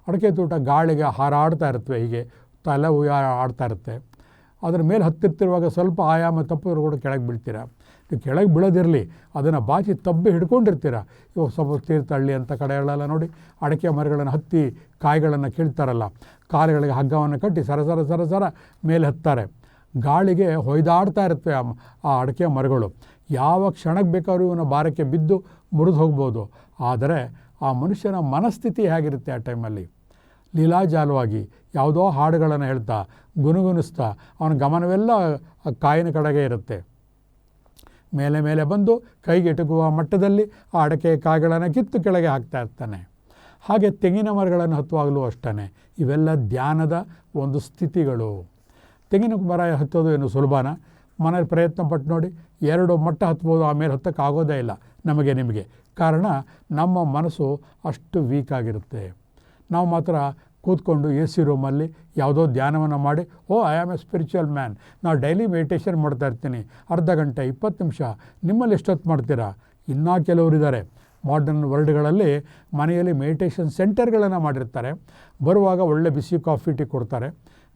ಅಡಕೆ ತೋಟ ಗಾಳಿಗೆ ಹಾರಾಡ್ತಾ ಇರ್ತವೆ ಹೀಗೆ ತಲೆ ಆಡ್ತಾ ಇರುತ್ತೆ. ಅದರ ಮೇಲೆ ಹತ್ತಿರ್ತಿರುವಾಗ ಸ್ವಲ್ಪ ಆಯಾಮ ತಪ್ಪಿದ್ರು ಕೂಡ ಕೆಳಗೆ ಬೀಳ್ತೀರ? ಕೆಳಗೆ ಬೀಳೋದಿರಲಿ, ಅದನ್ನು ಬಾಚಿ ತಬ್ಬಿ ಹಿಡ್ಕೊಂಡಿರ್ತೀರ? ಇವಾಗ ಸ್ವಲ್ಪ ತೀರ್ಥಹಳ್ಳಿ ಅಂತ ಕಡೆಗಳೆಲ್ಲ ನೋಡಿ ಅಡಕೆ ಮರಗಳನ್ನು ಹತ್ತಿ ಕಾಯಿಗಳನ್ನು ಕೀಳ್ತಾರಲ್ಲ, ಕಾಲುಗಳಿಗೆ ಹಗ್ಗವನ್ನು ಕಟ್ಟಿ ಸರ ಸರ ಸರ ಸರ ಮೇಲೆ ಹತ್ತಾರೆ. ಗಾಳಿಗೆ ಹೊಯ್ದಾಡ್ತಾ ಮ- ಆ ಅಡಕೆ ಮರಗಳು. ಯಾವ ಕ್ಷಣಕ್ಕೆ ಬೇಕಾದ್ರೂ ಇವನ ಭಾರಕ್ಕೆ ಬಿದ್ದು ಮುರಿದು ಹೋಗ್ಬೋದು. ಆದರೆ ಆ ಮನುಷ್ಯನ ಮನಸ್ಥಿತಿ ಹೇಗಿರುತ್ತೆ ಆ ಟೈಮಲ್ಲಿ ಲೀಲಾಜಾಲವಾಗಿ ಯಾವುದೋ ಹಾಡುಗಳನ್ನು ಹೇಳ್ತಾ, ಗುನುಗುನಿಸ್ತಾ, ಅವನ ಗಮನವೆಲ್ಲ ಕಾಯಿನ ಕಡೆಗೆ ಇರುತ್ತೆ. ಮೇಲೆ ಮೇಲೆ ಬಂದು ಕೈಗೆಟುಕುವ ಮಟ್ಟದಲ್ಲಿ ಆ ಅಡಕೆ ಕಾಯಿಗಳನ್ನು ಕಿತ್ತು ಕೆಳಗೆ ಹಾಕ್ತಾ ಇರ್ತಾನೆ. ಹಾಗೆ ತೆಂಗಿನ ಮರಗಳನ್ನು ಹತ್ತುವಾಗಲೂ ಅಷ್ಟೇ ಇವೆಲ್ಲ ಧ್ಯಾನದ ಒಂದು ಸ್ಥಿತಿಗಳು. ತೆಂಗಿನ ಮರ ಹತ್ತೋದು ಏನು ಸುಲಭನ? ಮನೇಲಿ ಪ್ರಯತ್ನ ಪಟ್ಟು ನೋಡಿ, ಎರಡು ಮಟ್ಟ ಹತ್ಬೋದು ಆಮೇಲೆ ಹತ್ತೋಕ್ಕಾಗೋದೇ ಇಲ್ಲ ನಮಗೆ ನಿಮಗೆ. ಕಾರಣ, ನಮ್ಮ ಮನಸ್ಸು ಅಷ್ಟು ವೀಕ್ ಆಗಿರುತ್ತೆ. ನಾವು ಮಾತ್ರ ಕೂತ್ಕೊಂಡು ಎ ಸಿ ರೂಮಲ್ಲಿ ಯಾವುದೋ ಧ್ಯಾನವನ್ನು ಮಾಡಿ, ಓ I am a spiritual man ನಾವು ಡೈಲಿ ಮೆಡಿಟೇಷನ್ ಮಾಡ್ತಾ ಇರ್ತೀನಿ. ಅರ್ಧ ಗಂಟೆ, ಇಪ್ಪತ್ತು ನಿಮಿಷ. ನಿಮ್ಮಲ್ಲಿ ಎಷ್ಟೊತ್ತು ಮಾಡ್ತೀರಾ? ಇನ್ನೂ ಕೆಲವರಿದ್ದಾರೆ ಮಾಡರ್ನ್ ವರ್ಲ್ಡ್ಗಳಲ್ಲಿ ಮನೆಯಲ್ಲಿ ಮೆಡಿಟೇಷನ್ ಸೆಂಟರ್ಗಳನ್ನು ಮಾಡಿರ್ತಾರೆ. ಬರುವಾಗ ಒಳ್ಳೆ ಬಿಸಿ ಕಾಫಿ, ಟೀ ಕೊಡ್ತಾರೆ.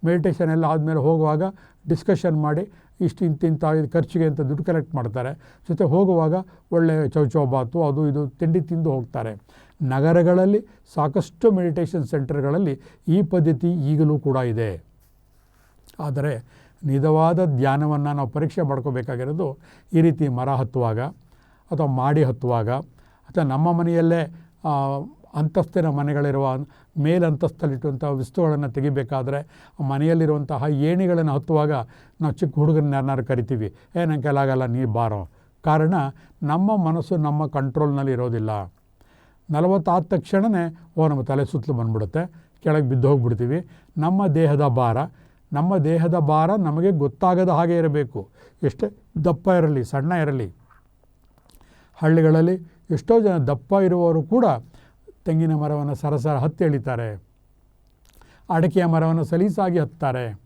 ಮೆಡಿಟೇಷನ್ ಎಲ್ಲ ಆದಮೇಲೆ ಹೋಗುವಾಗ ಡಿಸ್ಕಷನ್ ಮಾಡಿ, ಇಷ್ಟು ಇಂತಿಂಥ ಇದು ಖರ್ಚಿಗೆ ಅಂತ ದುಡ್ಡು ಕಲೆಕ್ಟ್ ಮಾಡ್ತಾರೆ. ಜೊತೆ ಹೋಗುವಾಗ ಒಳ್ಳೆ ಚೌಚೌಬಾತು ಅದು ಇದು ತಿಂಡಿ ತಿಂದು ಹೋಗ್ತಾರೆ. ನಗರಗಳಲ್ಲಿ ಸಾಕಷ್ಟು ಮೆಡಿಟೇಷನ್ ಸೆಂಟರ್ಗಳಲ್ಲಿ ಈ ಪದ್ಧತಿ ಈಗಲೂ ಕೂಡ ಇದೆ. ಆದರೆ ನಿಜವಾದ ಧ್ಯಾನವನ್ನು ನಾವು ಪರೀಕ್ಷೆ ಮಾಡ್ಕೋಬೇಕಾಗಿರೋದು ಈ ರೀತಿ ಮರ ಹತ್ತುವಾಗ ಅಥವಾ ಮಾಡಿ ಹತ್ತುವಾಗ ಅಥವಾ ನಮ್ಮ ಮನೆಯಲ್ಲೇ ಅಂತಸ್ತಿನ ಮನೆಗಳಿರುವ ಮೇಲಂತಸ್ತಲ್ಲಿಟ್ಟುವಂಥ ವಸ್ತುಗಳನ್ನು ತೆಗಿಬೇಕಾದ್ರೆ ಮನೆಯಲ್ಲಿರುವಂತಹ ಏಣಿಗಳನ್ನು ಹತ್ತುವಾಗ ನಾವು ಚಿಕ್ಕ ಹುಡುಗರನ್ನ ಯಾರನ್ನಾರು ಕರಿತೀವಿ, ಏ ಕೈಲಾಗಲ್ಲ ನೀರು ಬಾರೋ. ಕಾರಣ ನಮ್ಮ ಮನಸ್ಸು ನಮ್ಮ ಕಂಟ್ರೋಲ್ನಲ್ಲಿ ಇರೋದಿಲ್ಲ ನಲವತ್ತಾದ ತಕ್ಷಣವೇ ಓ, ನಮ್ಮ ತಲೆ ಸುತ್ತಲೂ ಬಂದ್ಬಿಡುತ್ತೆ. ಕೆಳಗೆ ಬಿದ್ದು ಹೋಗ್ಬಿಡ್ತೀವಿ. ನಮ್ಮ ದೇಹದ ಭಾರ, ನಮ್ಮ ದೇಹದ ಭಾರ ನಮಗೆ ಗೊತ್ತಾಗದ ಹಾಗೆ ಇರಬೇಕು. ಎಷ್ಟೇ ದಪ್ಪ ಇರಲಿ, ಸಣ್ಣ ಇರಲಿ, ಹಳ್ಳಿಗಳಲ್ಲಿ ಎಷ್ಟೋ ಜನ ದಪ್ಪ ಇರುವವರು ಕೂಡ ತೆಂಗಿನ ಮರವನ್ನು ಸರಸರ ಹತ್ತಿ ಎಳಿತಾರೆ. ಅಡಕೆಯ ಮರವನ್ನು ಸಲೀಸಾಗಿ ಹತ್ತಾರೆ.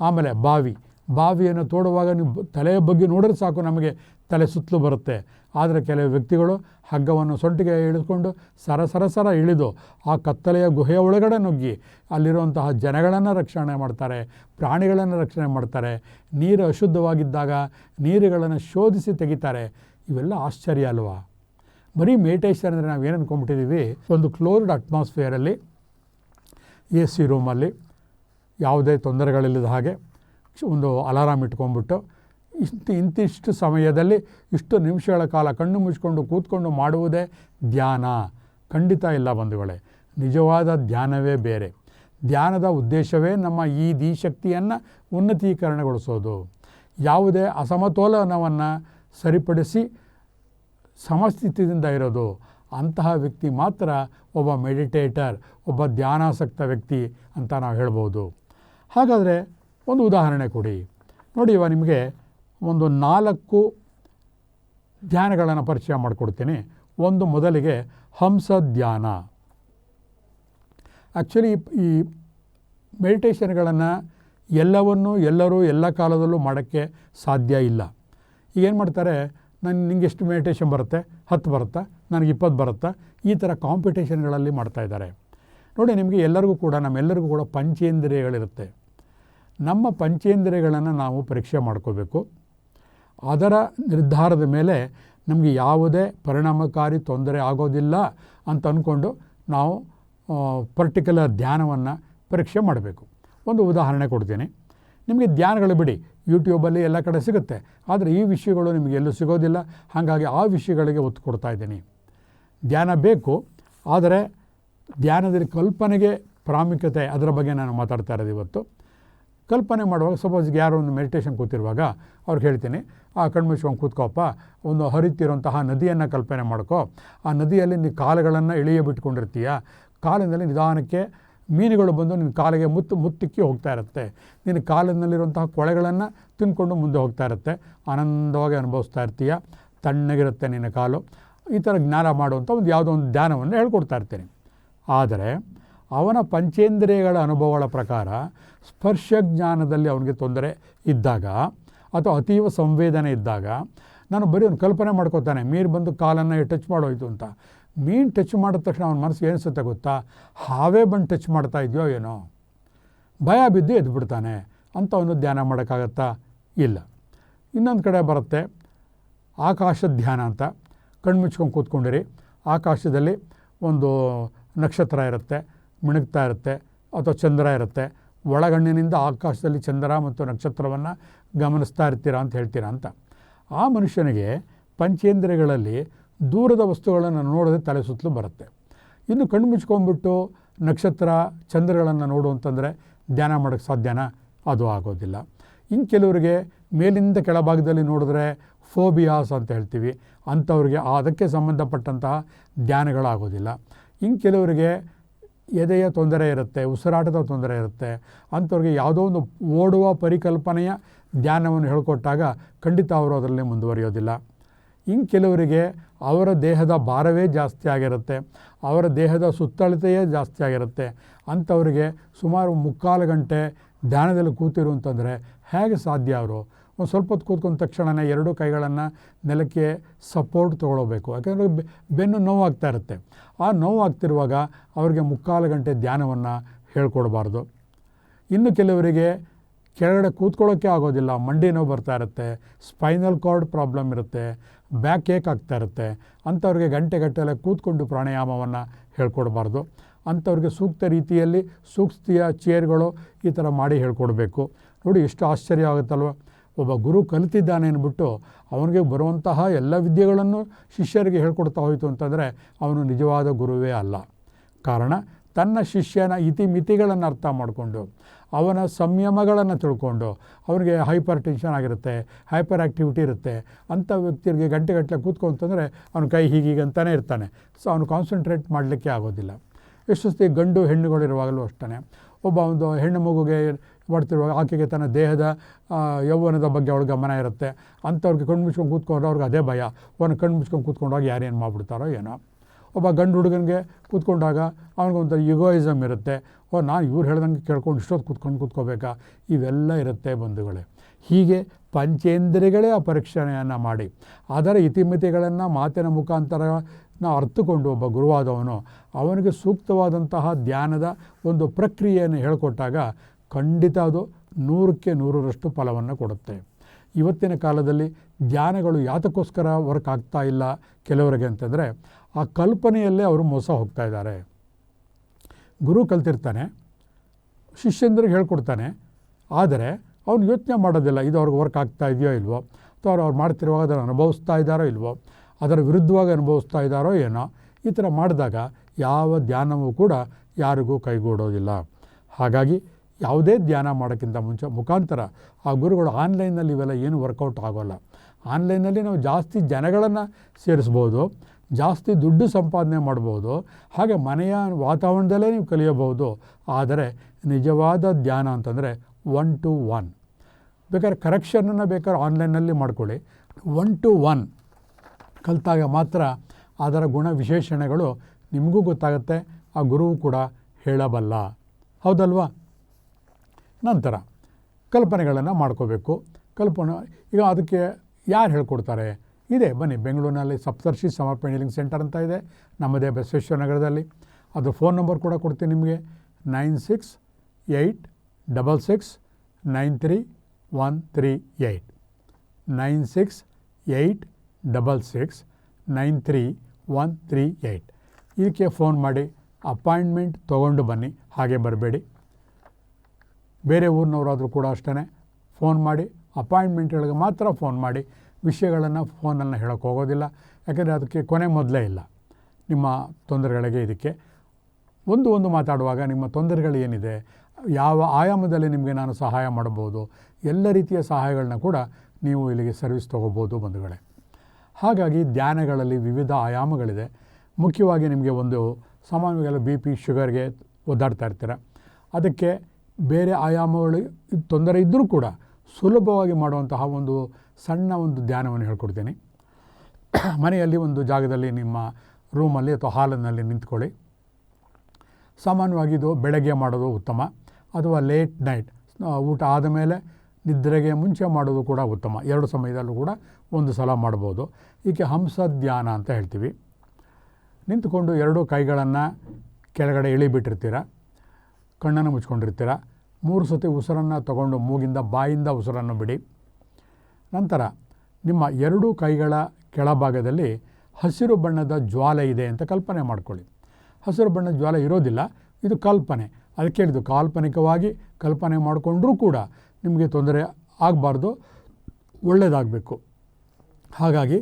ಆಮೇಲೆ ಬಾವಿ, ಬಾವಿಯನ್ನು ತೋಡುವಾಗ ನೀವು ತಲೆಯ ಬಗ್ಗೆ ನೋಡಿದ್ರೆ ಸಾಕು ನಮಗೆ ತಲೆ ಸುತ್ತಲೂ ಬರುತ್ತೆ. ಆದರೆ ಕೆಲವು ವ್ಯಕ್ತಿಗಳು ಹಗ್ಗವನ್ನು ಸೊಂಟಿಗೆ ಇಳಿದುಕೊಂಡು ಸರ ಸರ ಸರ ಇಳಿದು ಆ ಕತ್ತಲೆಯ ಗುಹೆಯ ಒಳಗಡೆ ನುಗ್ಗಿ ಅಲ್ಲಿರುವಂತಹ ಜನಗಳನ್ನು ರಕ್ಷಣೆ ಮಾಡ್ತಾರೆ, ಪ್ರಾಣಿಗಳನ್ನು ರಕ್ಷಣೆ ಮಾಡ್ತಾರೆ. ನೀರು ಅಶುದ್ಧವಾಗಿದ್ದಾಗ ನೀರುಗಳನ್ನು ಶೋಧಿಸಿ ತೆಗಿತಾರೆ. ಇವೆಲ್ಲ ಆಶ್ಚರ್ಯ ಅಲ್ವಾ? ಬರೀ ಮೇಟೇಶ್ವರ ಅಂದರೆ ನಾವು ಏನು ಅಂದ್ಕೊಂಡ್ಬಿಟ್ಟಿದ್ದೀವಿ ಒಂದು ಕ್ಲೋಸ್ಡ್ ಅಟ್ಮಾಸ್ಫಿಯರಲ್ಲಿ ಎ ಸಿ ರೂಮಲ್ಲಿ ಯಾವುದೇ ತೊಂದರೆಗಳಿಲ್ಲದ ಹಾಗೆ ಒಂದು ಅಲಾರಾಮ್ ಇಟ್ಕೊಂಡ್ಬಿಟ್ಟು ಇಷ್ಟು ಇಂತಿಷ್ಟು ಸಮಯದಲ್ಲಿ ಇಷ್ಟು ನಿಮಿಷಗಳ ಕಾಲ ಕಣ್ಣು ಮುಚ್ಕೊಂಡು ಕೂತ್ಕೊಂಡು ಮಾಡುವುದೇ ಧ್ಯಾನ. ಖಂಡಿತ ಇಲ್ಲ ಬಂಧುಗಳೇ, ನಿಜವಾದ ಧ್ಯಾನವೇ ಬೇರೆ. ಧ್ಯಾನದ ಉದ್ದೇಶವೇ ನಮ್ಮ ಈ ಧೀಶಕ್ತಿಯನ್ನು ಉನ್ನತೀಕರಣಗೊಳಿಸೋದು. ಯಾವುದೇ ಅಸಮತೋಲನವನ್ನು ಸರಿಪಡಿಸಿ ಸಮಸ್ಥಿತಿಯಿಂದ ಇರೋದು. ಅಂತಹ ವ್ಯಕ್ತಿ ಮಾತ್ರ ಒಬ್ಬ ಮೆಡಿಟೇಟರ್, ಒಬ್ಬ ಧ್ಯಾನಾಸಕ್ತ ವ್ಯಕ್ತಿ ಅಂತ ನಾವು ಹೇಳ್ಬೋದು. ಹಾಗಾದರೆ ಒಂದು ಉದಾಹರಣೆ ಕೊಡಿ. ನೋಡಿ ಇವಾಗ ನಿಮಗೆ ಒಂದು ನಾಲ್ಕು ಧ್ಯಾನಗಳನ್ನು ಪರಿಚಯ ಮಾಡಿಕೊಡ್ತೀನಿ. ಒಂದು ಮೊದಲಿಗೆ ಹಂಸ ಧ್ಯಾನ ಆ್ಯಕ್ಚುಲಿ ಈ ಮೆಡಿಟೇಷನ್ಗಳನ್ನು ಎಲ್ಲವನ್ನು, ಎಲ್ಲರೂ, ಎಲ್ಲ ಕಾಲದಲ್ಲೂ ಮಾಡೋಕ್ಕೆ ಸಾಧ್ಯ ಇಲ್ಲ. ಈಗ ಏನು ಮಾಡ್ತಾರೆ, ನಾನು, ನಿಂಗೆ ಎಷ್ಟು ಮೆಡಿಟೇಷನ್ ಬರುತ್ತೆ? ಹತ್ತು ಬರುತ್ತಾ? ನನಗೆ ಇಪ್ಪತ್ತು ಬರುತ್ತಾ? ಈ ಥರ ಕಾಂಪಿಟೇಷನ್ಗಳಲ್ಲಿ ಮಾಡ್ತಾಯಿದ್ದಾರೆ ನೋಡಿ, ನಿಮಗೆ ಎಲ್ಲರಿಗೂ ಕೂಡ, ನಮ್ಮೆಲ್ಲರಿಗೂ ಕೂಡ ಪಂಚೇಂದ್ರಿಯಗಳಿರುತ್ತೆ. ನಮ್ಮ ಪಂಚೇಂದ್ರಿಯಗಳನ್ನು ನಾವು ಪರೀಕ್ಷೆ ಮಾಡ್ಕೋಬೇಕು. ಅದರ ನಿರ್ಧಾರದ ಮೇಲೆ ನಮಗೆ ಯಾವುದೇ ಪರಿಣಾಮಕಾರಿ ತೊಂದರೆ ಆಗೋದಿಲ್ಲ ಅಂತ ಅಂದ್ಕೊಂಡು ನಾವು ಪರ್ಟಿಕ್ಯುಲರ್ ಧ್ಯಾನವನ್ನು ಪರೀಕ್ಷೆ ಮಾಡಬೇಕು. ಒಂದು ಉದಾಹರಣೆ ಕೊಡ್ತೀನಿ. ನಿಮಗೆ ಧ್ಯಾನಗಳು ಬಿಡಿ. ಯೂಟ್ಯೂಬಲ್ಲಿ ಎಲ್ಲ ಕಡೆ ಸಿಗುತ್ತೆ. ಆದರೆ ಈ ವಿಷಯಗಳು ನಿಮಗೆ ಎಲ್ಲೂ ಸಿಗೋದಿಲ್ಲ. ಹಾಗಾಗಿ ಆ ವಿಷಯಗಳಿಗೆ ಒತ್ತು ಕೊಡ್ತಾ ಇದ್ದೀನಿ. ಧ್ಯಾನ ಬೇಕು. ಆದರೆ ಧ್ಯಾನದಲ್ಲಿ ಕಲ್ಪನೆಗೆ ಪ್ರಾಮುಖ್ಯತೆ ಅದರ ಬಗ್ಗೆ ನಾನು ಮಾತಾಡ್ತಾ ಇರೋದು ಇವತ್ತು. ಕಲ್ಪನೆ ಮಾಡುವಾಗ ಸಪೋಸ್ ಯಾರೋ ಒಂದು ಮೆಡಿಟೇಷನ್ ಕೂತಿರುವಾಗ ಅವ್ರಿಗೆ ಹೇಳ್ತೀನಿ, ಆ ಕಣ್ಮುಚ್ಕೊಂಡು ಕೂತ್ಕೋಪ್ಪ, ಒಂದು ಹರಿತಿರುವಂತಹ ನದಿಯನ್ನು ಕಲ್ಪನೆ ಮಾಡ್ಕೋ. ಆ ನದಿಯಲ್ಲಿ ನೀನು ಕಾಲುಗಳನ್ನು ಇಳಿಯ ಬಿಟ್ಕೊಂಡಿರ್ತೀಯ? ಕಾಲಿನಲ್ಲಿ ನಿಧಾನಕ್ಕೆ ಮೀನುಗಳು ಬಂದು ನಿನ್ನ ಕಾಲಿಗೆ ಮುತ್ತು, ಮುತ್ತಿಕ್ಕಿ ಹೋಗ್ತಾ ಇರುತ್ತೆ. ನಿನ್ನ ಕಾಲಿನಲ್ಲಿರುವಂತಹ ಕೊಳೆಗಳನ್ನು ತಿಂದ್ಕೊಂಡು ಮುಂದೆ ಹೋಗ್ತಾ ಇರುತ್ತೆ. ಆನಂದವಾಗಿ ಅನುಭವಿಸ್ತಾ ಇರ್ತೀಯ? ತಣ್ಣಗಿರುತ್ತೆ ನಿನ್ನ ಕಾಲು. ಈ ಥರ ಜ್ಞಾನ ಮಾಡುವಂಥ ಒಂದು ಯಾವುದೋ ಒಂದು ಧ್ಯಾನವನ್ನು ಹೇಳ್ಕೊಡ್ತಾ ಇರ್ತೀನಿ. ಆದರೆ ಅವನ ಪಂಚೇಂದ್ರಿಯಗಳ ಅನುಭವಗಳ ಪ್ರಕಾರ ಸ್ಪರ್ಶ ಜ್ಞಾನದಲ್ಲಿ ಅವನಿಗೆ ತೊಂದರೆ ಇದ್ದಾಗ ಅಥವಾ ಅತೀವ ಸಂವೇದನೆ ಇದ್ದಾಗ ನಾನು ಬರೀ ಒಂದು ಕಲ್ಪನೆ ಮಾಡ್ಕೋತಾನೆ, ಮೀನು ಬಂದು ಕಾಲನ್ನು ಟಚ್ ಮಾಡೋಯ್ತು ಅಂತ. ಮೀನು ಟಚ್ ಮಾಡಿದ ತಕ್ಷಣ ಅವನ ಮನಸ್ಸಿಗೆ ಏನಿಸುತ್ತೆ ಗೊತ್ತಾ? ಹಾವೇ ಬಂದು ಟಚ್ ಮಾಡ್ತಾ ಇದೆಯೋ ಏನೋ? ಭಯ ಬಿದ್ದು ಎದ್ದು ಬಿಡ್ತಾನೆ ಅಂತ ಅವನು ಧ್ಯಾನ ಮಾಡೋಕ್ಕಾಗತ್ತಾ? ಇಲ್ಲ. ಇನ್ನೊಂದು ಕಡೆ ಬರುತ್ತೆ, ಆಕಾಶ ಧ್ಯಾನ ಅಂತ. ಕಣ್ಮುಚ್ಕೊಂಡು ಕೂತ್ಕೊಂಡಿರಿ. ಆಕಾಶದಲ್ಲಿ ಒಂದು ನಕ್ಷತ್ರ ಇರುತ್ತೆ. ಮಿಣುಗ್ತಾ ಇರುತ್ತೆ ಅಥವಾ ಚಂದ್ರ ಇರುತ್ತೆ. ಒಳಗಣ್ಣಿನಿಂದ ಆಕಾಶದಲ್ಲಿ ಚಂದ್ರ ಮತ್ತು ನಕ್ಷತ್ರವನ್ನು ಗಮನಿಸ್ತಾ ಇರ್ತೀರಾ ಅಂತ ಹೇಳ್ತೀರಾ ಅಂತ. ಆ ಮನುಷ್ಯನಿಗೆ ಪಂಚೇಂದ್ರಿಯಗಳಲ್ಲಿ ದೂರದ ವಸ್ತುಗಳನ್ನು ನೋಡದೆ ತಲೆ ಸುತ್ತಲೂ ಬರುತ್ತೆ. ಇನ್ನು ಕಣ್ಣು ಮುಚ್ಕೊಂಡ್ಬಿಟ್ಟು ನಕ್ಷತ್ರ, ಚಂದ್ರಗಳನ್ನು ನೋಡು ಅಂತಂದರೆ ಧ್ಯಾನ ಮಾಡೋಕ್ಕೆ ಸಾಧ್ಯನಾ? ಅದು ಆಗೋದಿಲ್ಲ. ಇನ್ನು ಕೆಲವರಿಗೆ ಮೇಲಿಂದ ಕೆಳಭಾಗದಲ್ಲಿ ನೋಡಿದ್ರೆ ಫೋಬಿಯಾಸ್ ಅಂತ ಹೇಳ್ತೀವಿ. ಅಂಥವ್ರಿಗೆ ಅದಕ್ಕೆ ಸಂಬಂಧಪಟ್ಟಂತಹ ಧ್ಯಾನಗಳಾಗೋದಿಲ್ಲ. ಇನ್ನು ಕೆಲವರಿಗೆ ಎದೆಯ ತೊಂದರೆ ಇರುತ್ತೆ, ಉಸಿರಾಟದ ತೊಂದರೆ ಇರುತ್ತೆ, ಅಂಥವ್ರಿಗೆ ಯಾವುದೋ ಒಂದು ಓಡುವ ಪರಿಕಲ್ಪನೆಯ ಧ್ಯಾನವನ್ನು ಹೇಳಿಕೊಟ್ಟಾಗ ಖಂಡಿತ ಅವರು ಅದರಲ್ಲಿ ಮುಂದುವರಿಯೋದಿಲ್ಲ. ಇನ್ನು ಕೆಲವರಿಗೆ ಅವರ ದೇಹದ ಭಾರವೇ ಜಾಸ್ತಿ ಆಗಿರುತ್ತೆ, ಅವರ ದೇಹದ ಸುತ್ತಳತೆಯೇ ಜಾಸ್ತಿ ಆಗಿರುತ್ತೆ, ಅಂಥವರಿಗೆ ಸುಮಾರು ಮುಕ್ಕಾಲು ಗಂಟೆ ಧ್ಯಾನದಲ್ಲಿ ಕೂತಿರು ಅಂತಂದರೆ ಹೇಗೆ ಸಾಧ್ಯ ಅವರು? ಒಂದು ಸ್ವಲ್ಪ ಹೊತ್ತು ಕೂತ್ಕೊಂಡ ತಕ್ಷಣನೇ ಎರಡೂ ಕೈಗಳನ್ನು ನೆಲಕ್ಕೆ ಸಪೋರ್ಟ್ ತೊಗೊಳ್ಬೇಕು ಯಾಕಂದರೆ ಬೆನ್ನು ನೋವಾಗ್ತಾ ಇರುತ್ತೆ. ಆ ನೋವಾಗ್ತಿರುವಾಗ ಅವರಿಗೆ ಮುಕ್ಕಾಲು ಗಂಟೆ ಧ್ಯಾನವನ್ನು ಹೇಳ್ಕೊಡ್ಬಾರ್ದು. ಇನ್ನು ಕೆಲವರಿಗೆ ಕೆಳಗಡೆ ಕೂತ್ಕೊಳ್ಳೋಕ್ಕೆ ಆಗೋದಿಲ್ಲ. ಮಂಡಿ ನೋವು ಬರ್ತಾ ಇರುತ್ತೆ, ಸ್ಪೈನಲ್ ಕಾರ್ಡ್ ಪ್ರಾಬ್ಲಮ್ ಇರುತ್ತೆ ಬ್ಯಾಕ್ ಏಕ್ ಆಗ್ತಾ ಇರುತ್ತೆ. ಅಂಥವ್ರಿಗೆ ಗಂಟೆಗಟ್ಟಲೆ ಕೂತ್ಕೊಂಡು ಪ್ರಾಣಾಯಾಮವನ್ನು ಹೇಳ್ಕೊಡ್ಬಾರ್ದು. ಅಂಥವ್ರಿಗೆ ಸೂಕ್ತ ರೀತಿಯಲ್ಲಿ ಸೂಕ್ತಿಯ ಚೇರ್ಗಳು ಈ ಥರ ಮಾಡಿ ಹೇಳ್ಕೊಡ್ಬೇಕು. ನೋಡಿ ಎಷ್ಟು ಆಶ್ಚರ್ಯ ಆಗುತ್ತಲ್ವ? ಒಬ್ಬ ಗುರು ಕಲಿತಿದ್ದಾನೆ ಅಂದ್ಬಿಟ್ಟು ಅವನಿಗೆ ಬರುವಂತಹ ಎಲ್ಲ ವಿದ್ಯೆಗಳನ್ನು ಶಿಷ್ಯರಿಗೆ ಹೇಳ್ಕೊಡ್ತಾ ಹೋಯಿತು ಅಂತಂದರೆ ಅವನು ನಿಜವಾದ ಗುರುವೇ ಅಲ್ಲ. ಕಾರಣ ತನ್ನ ಶಿಷ್ಯನ ಇತಿಮಿತಿಗಳನ್ನು ಅರ್ಥ ಮಾಡಿಕೊಂಡು, ಅವನ ಸಂಯಮಗಳನ್ನು ತಿಳ್ಕೊಂಡು, ಅವನಿಗೆ ಹೈಪರ್ ಟೆನ್ಷನ್ ಆಗಿರುತ್ತೆ ಹೈಪರ್ ಆ್ಯಕ್ಟಿವಿಟಿ ಇರುತ್ತೆ, ಅಂಥ ವ್ಯಕ್ತಿಗೆ ಗಂಟೆಗಟ್ಟಲೆ ಕೂತ್ಕೊಂತಂದರೆ ಅವನ ಕೈ ಹೀಗೀಗಂತಾನೆ ಇರ್ತಾನೆ. ಸೊ ಅವನು ಕಾನ್ಸಂಟ್ರೇಟ್ ಮಾಡಲಿಕ್ಕೆ ಆಗೋದಿಲ್ಲ. ಎಷ್ಟು ಸತಿ ಗಂಡು ಹೆಣ್ಣುಗಳಿರುವಾಗಲೂ ಅಷ್ಟೇ ಒಬ್ಬ ಒಂದು ಹೆಣ್ಣು ಮಗುಗೆ ಮಾಡ್ತಿರುವಾಗ ಆಕೆಗೆ ತನ್ನ ದೇಹದ ಯೌವನದ ಬಗ್ಗೆ ಅವ್ಳ ಗಮನ ಇರುತ್ತೆ. ಅಂಥವ್ರಿಗೆ ಕಣ್ಣು ಮುಚ್ಕೊಂಡು ಕೂತ್ಕೊಂಡ್ರೆ ಅವ್ರಿಗೆ ಅದೇ ಭಯ. ಅವನು ಕಣ್ಣು ಮುಚ್ಕೊಂಡು ಕೂತ್ಕೊಂಡಾಗ ಯಾರೇನು ಮಾಡಿಬಿಡ್ತಾರೋ ಏನೋ. ಒಬ್ಬ ಗಂಡು ಹುಡುಗನಿಗೆ ಕೂತ್ಕೊಂಡಾಗ ಅವನಿಗೊಂಥರ ಯುಗೋಯಿಸಮ್ ಇರುತ್ತೆ. ಓ, ನಾನು ಇವ್ರು ಹೇಳ್ದಂಗೆ ಕೇಳ್ಕೊಂಡು ಇಷ್ಟೊತ್ತು ಕೂತ್ಕೊಂಡು ಕೂತ್ಕೋಬೇಕಾ? ಇವೆಲ್ಲ ಇರುತ್ತೆ ಬಂಧುಗಳೇ. ಹೀಗೆ ಪಂಚೇಂದ್ರಿಗಳೇ ಆ ಪರೀಕ್ಷಣೆಯನ್ನು ಮಾಡಿ. ಅದರ ಇತಿಮಿತಿಗಳನ್ನು ಮಾತಿನ ಮುಖಾಂತರ ನಾವು ಅರ್ಥಕೊಂಡು ಒಬ್ಬ ಗುರುವಾದವನು ಅವನಿಗೆ ಸೂಕ್ತವಾದಂತಹ ಧ್ಯಾನದ ಒಂದು ಪ್ರಕ್ರಿಯೆಯನ್ನು ಹೇಳಿಕೊಟ್ಟಾಗ ಖಂಡಿತ ಅದು ನೂರಕ್ಕೆ ನೂರರಷ್ಟು ಫಲವನ್ನು ಕೊಡುತ್ತೆ. ಇವತ್ತಿನ ಕಾಲದಲ್ಲಿ ಧ್ಯಾನಗಳು ಯಾತಕ್ಕೋಸ್ಕರ ವರ್ಕ್ ಆಗ್ತಾ ಇಲ್ಲ ಕೆಲವರಿಗೆ ಅಂತಂದರೆ ಆ ಕಲ್ಪನೆಯಲ್ಲೇ ಅವರು ಮೋಸ ಹೋಗ್ತಾ ಇದ್ದಾರೆ. ಗುರು ಕಲ್ತಿರ್ತಾನೆ, ಶಿಷ್ಯಂದ್ರಿಗೆ ಹೇಳ್ಕೊಡ್ತಾನೆ, ಆದರೆ ಅವ್ನು ಯೋಚನೆ ಮಾಡೋದಿಲ್ಲ, ಇದು ಅವ್ರಿಗೆ ವರ್ಕ್ ಆಗ್ತಾ ಇದೆಯೋ ಇಲ್ವೋ, ಅಥವಾ ಅವ್ರು ಅವ್ರು ಮಾಡ್ತಿರುವಾಗ ಅದನ್ನು ಅನುಭವಿಸ್ತಾ ಇದ್ದಾರೋ ಇಲ್ವೋ ಅದರ ವಿರುದ್ಧವಾಗಿ ಅನುಭವಿಸ್ತಾ ಇದ್ದಾರೋ ಏನೋ, ಈ ಥರ ಮಾಡಿದಾಗ ಯಾವ ಧ್ಯಾನವೂ ಕೂಡ ಯಾರಿಗೂ ಕೈಗೂಡೋದಿಲ್ಲ. ಹಾಗಾಗಿ ಯಾವುದೇ ಧ್ಯಾನ ಮಾಡೋಕ್ಕಿಂತ ಮುಂಚೆ ಮುಖಾಂತರ ಆ ಗುರುಗಳು ಆನ್ಲೈನಲ್ಲಿ ಇವೆಲ್ಲ ಏನು ವರ್ಕೌಟ್ ಆಗೋಲ್ಲ. ಆನ್ಲೈನಲ್ಲಿ ನಾವು ಜಾಸ್ತಿ ಜನಗಳನ್ನು ಸೇರಿಸ್ಬೋದು, ಜಾಸ್ತಿ ದುಡ್ಡು ಸಂಪಾದನೆ ಮಾಡ್ಬೋದು, ಹಾಗೆ ಮನೆಯ ವಾತಾವರಣದಲ್ಲೇ ನೀವು ಕಲಿಯಬಹುದು. ಆದರೆ ನಿಜವಾದ ಧ್ಯಾನ ಅಂತಂದರೆ ಒನ್ ಟು ಒನ್ ಬೇಕಾದ್ರೆ ಕರೆಕ್ಷನನ್ನು ಬೇಕಾದ್ರೆ ಆನ್ಲೈನಲ್ಲಿ ಮಾಡ್ಕೊಳ್ಳಿ. ಒನ್ ಟು ಒನ್ ಕಲಿತಾಗ ಮಾತ್ರ ಅದರ ಗುಣ ವಿಶೇಷಣೆಗಳು ನಿಮಗೂ ಗೊತ್ತಾಗುತ್ತೆ, ಆ ಗುರುವು ಕೂಡ ಹೇಳಬಲ್ಲ. ಹೌದಲ್ವಾ? ನಂತರ ಕಲ್ಪನೆಗಳನ್ನು ಮಾಡ್ಕೋಬೇಕು. ಕಲ್ಪನೆ, ಈಗ ಅದಕ್ಕೆ ಯಾರು ಹೇಳ್ಕೊಡ್ತಾರೆ? ಇದೆ, ಬನ್ನಿ, ಬೆಂಗಳೂರಿನಲ್ಲಿ ಸಪ್ತರ್ಷಿ ಸಮರ್ಪಣೆ ಹೀಲಿಂಗ್ ಸೆಂಟರ್ ಅಂತ ಇದೆ, ನಮ್ಮದೇ ಬಸವೇಶ್ವರ ನಗರದಲ್ಲಿ. ಅದು ಫೋನ್ ನಂಬರ್ ಕೂಡ ಕೊಡ್ತೀನಿ ನಿಮಗೆ. Nine six eight double six nine three one three eight. Nine six eight double six nine three one three eight. ಇದಕ್ಕೆ ಫೋನ್ ಮಾಡಿ, ಅಪಾಯಿಂಟ್ಮೆಂಟ್ ತೊಗೊಂಡು ಬನ್ನಿ, ಹಾಗೆ ಬರಬೇಡಿ. ಬೇರೆ ಊರಿನವರಾದರೂ ಕೂಡ ಅಷ್ಟೇ ಫೋನ್ ಮಾಡಿ ಅಪಾಯಿಂಟ್ಮೆಂಟ್ಗಳಿಗೆ ಮಾತ್ರ ಫೋನ್ ಮಾಡಿ, ವಿಷಯಗಳನ್ನು ಫೋನನ್ನು ಹೇಳೋಕ್ಕೆ ಹೋಗೋದಿಲ್ಲ. ಯಾಕೆಂದರೆ ಅದಕ್ಕೆ ಕೊನೆ ಮೊದಲೇ ಇಲ್ಲ. ನಿಮ್ಮ ತೊಂದರೆಗಳಿಗೆ ಇದಕ್ಕೆ. ಒಂದು ಒಂದು ಮಾತಾಡುವಾಗ ನಿಮ್ಮ ತೊಂದರೆಗಳು ಏನಿದೆ, ಯಾವ ಆಯಾಮದಲ್ಲಿ ನಿಮಗೆ ನಾನು ಸಹಾಯ ಮಾಡಬಹುದು, ಎಲ್ಲ ರೀತಿಯ ಸಹಾಯಗಳನ್ನ ಕೂಡ ನೀವು ಇಲ್ಲಿಗೆ ಸರ್ವಿಸ್ ತೊಗೋಬೋದು ಬಂಧುಗಳೇ. ಹಾಗಾಗಿ ಧ್ಯಾನಗಳಲ್ಲಿ ವಿವಿಧ ಆಯಾಮಗಳಿದೆ. ಮುಖ್ಯವಾಗಿ ನಿಮಗೆ ಒಂದು ಸಾಮಾನ್ಯವಾಗೆಲ್ಲ ಬಿ ಪಿ ಶುಗರ್ಗೆ ಒದ್ದಾಡ್ತಾ ಇರ್ತೀರ. ಅದಕ್ಕೆ ಬೇರೆ ಆಯಾಮಗಳು ತೊಂದರೆ ಇದ್ದರೂ ಕೂಡ ಸುಲಭವಾಗಿ ಮಾಡುವಂತಹ ಒಂದು ಸಣ್ಣ ಒಂದು ಧ್ಯಾನವನ್ನು ಹೇಳ್ಕೊಡ್ತೇನೆ. ಮನೆಯಲ್ಲಿ ಒಂದು ಜಾಗದಲ್ಲಿ ನಿಮ್ಮ ರೂಮಲ್ಲಿ ಅಥವಾ ಹಾಲಿನಲ್ಲಿ ನಿಂತ್ಕೊಳ್ಳಿ. ಸಾಮಾನ್ಯವಾಗಿ ಇದು ಬೆಳಗ್ಗೆ ಮಾಡೋದು ಉತ್ತಮ, ಅಥವಾ ಲೇಟ್ ನೈಟ್ ಊಟ ಆದಮೇಲೆ ನಿದ್ರೆಗೆ ಮುಂಚೆ ಮಾಡೋದು ಕೂಡ ಉತ್ತಮ. ಎರಡು ಸಮಯದಲ್ಲೂ ಕೂಡ ಒಂದು ಸಲ ಮಾಡ್ಬೋದು. ಈಕೆ ಹಂಸ ಧ್ಯಾನ ಅಂತ ಹೇಳ್ತೀವಿ. ನಿಂತ್ಕೊಂಡು ಎರಡೂ ಕೈಗಳನ್ನು ಕೆಳಗಡೆ ಇಳಿಬಿಟ್ಟಿರ್ತೀರ? ಕಣ್ಣನ್ನು ಮುಚ್ಕೊಂಡಿರ್ತೀರ? ಮೂರು ಸತಿ ಉಸಿರನ್ನು ತಗೊಂಡು ಮೂಗಿಂದ ಬಾಯಿಂದ ಉಸಿರನ್ನು ಬಿಡಿ. ನಂತರ ನಿಮ್ಮ ಎರಡೂ ಕೈಗಳ ಕೆಳಭಾಗದಲ್ಲಿ ಹಸಿರು ಬಣ್ಣದ ಜ್ವಾಲೆ ಇದೆ ಅಂತ ಕಲ್ಪನೆ ಮಾಡ್ಕೊಳ್ಳಿ. ಹಸಿರು ಬಣ್ಣದ ಜ್ವಾಲೆ ಇರೋದಿಲ್ಲ, ಇದು ಕಲ್ಪನೆ. ಅದಕ್ಕೆ ಹೇಳಿದ್ದು ಕಾಲ್ಪನಿಕವಾಗಿ ಕಲ್ಪನೆ ಮಾಡಿಕೊಂಡ್ರೂ ಕೂಡ ನಿಮಗೆ ತೊಂದರೆ ಆಗಬಾರ್ದು ಒಳ್ಳೆಯದಾಗಬೇಕು ಹಾಗಾಗಿ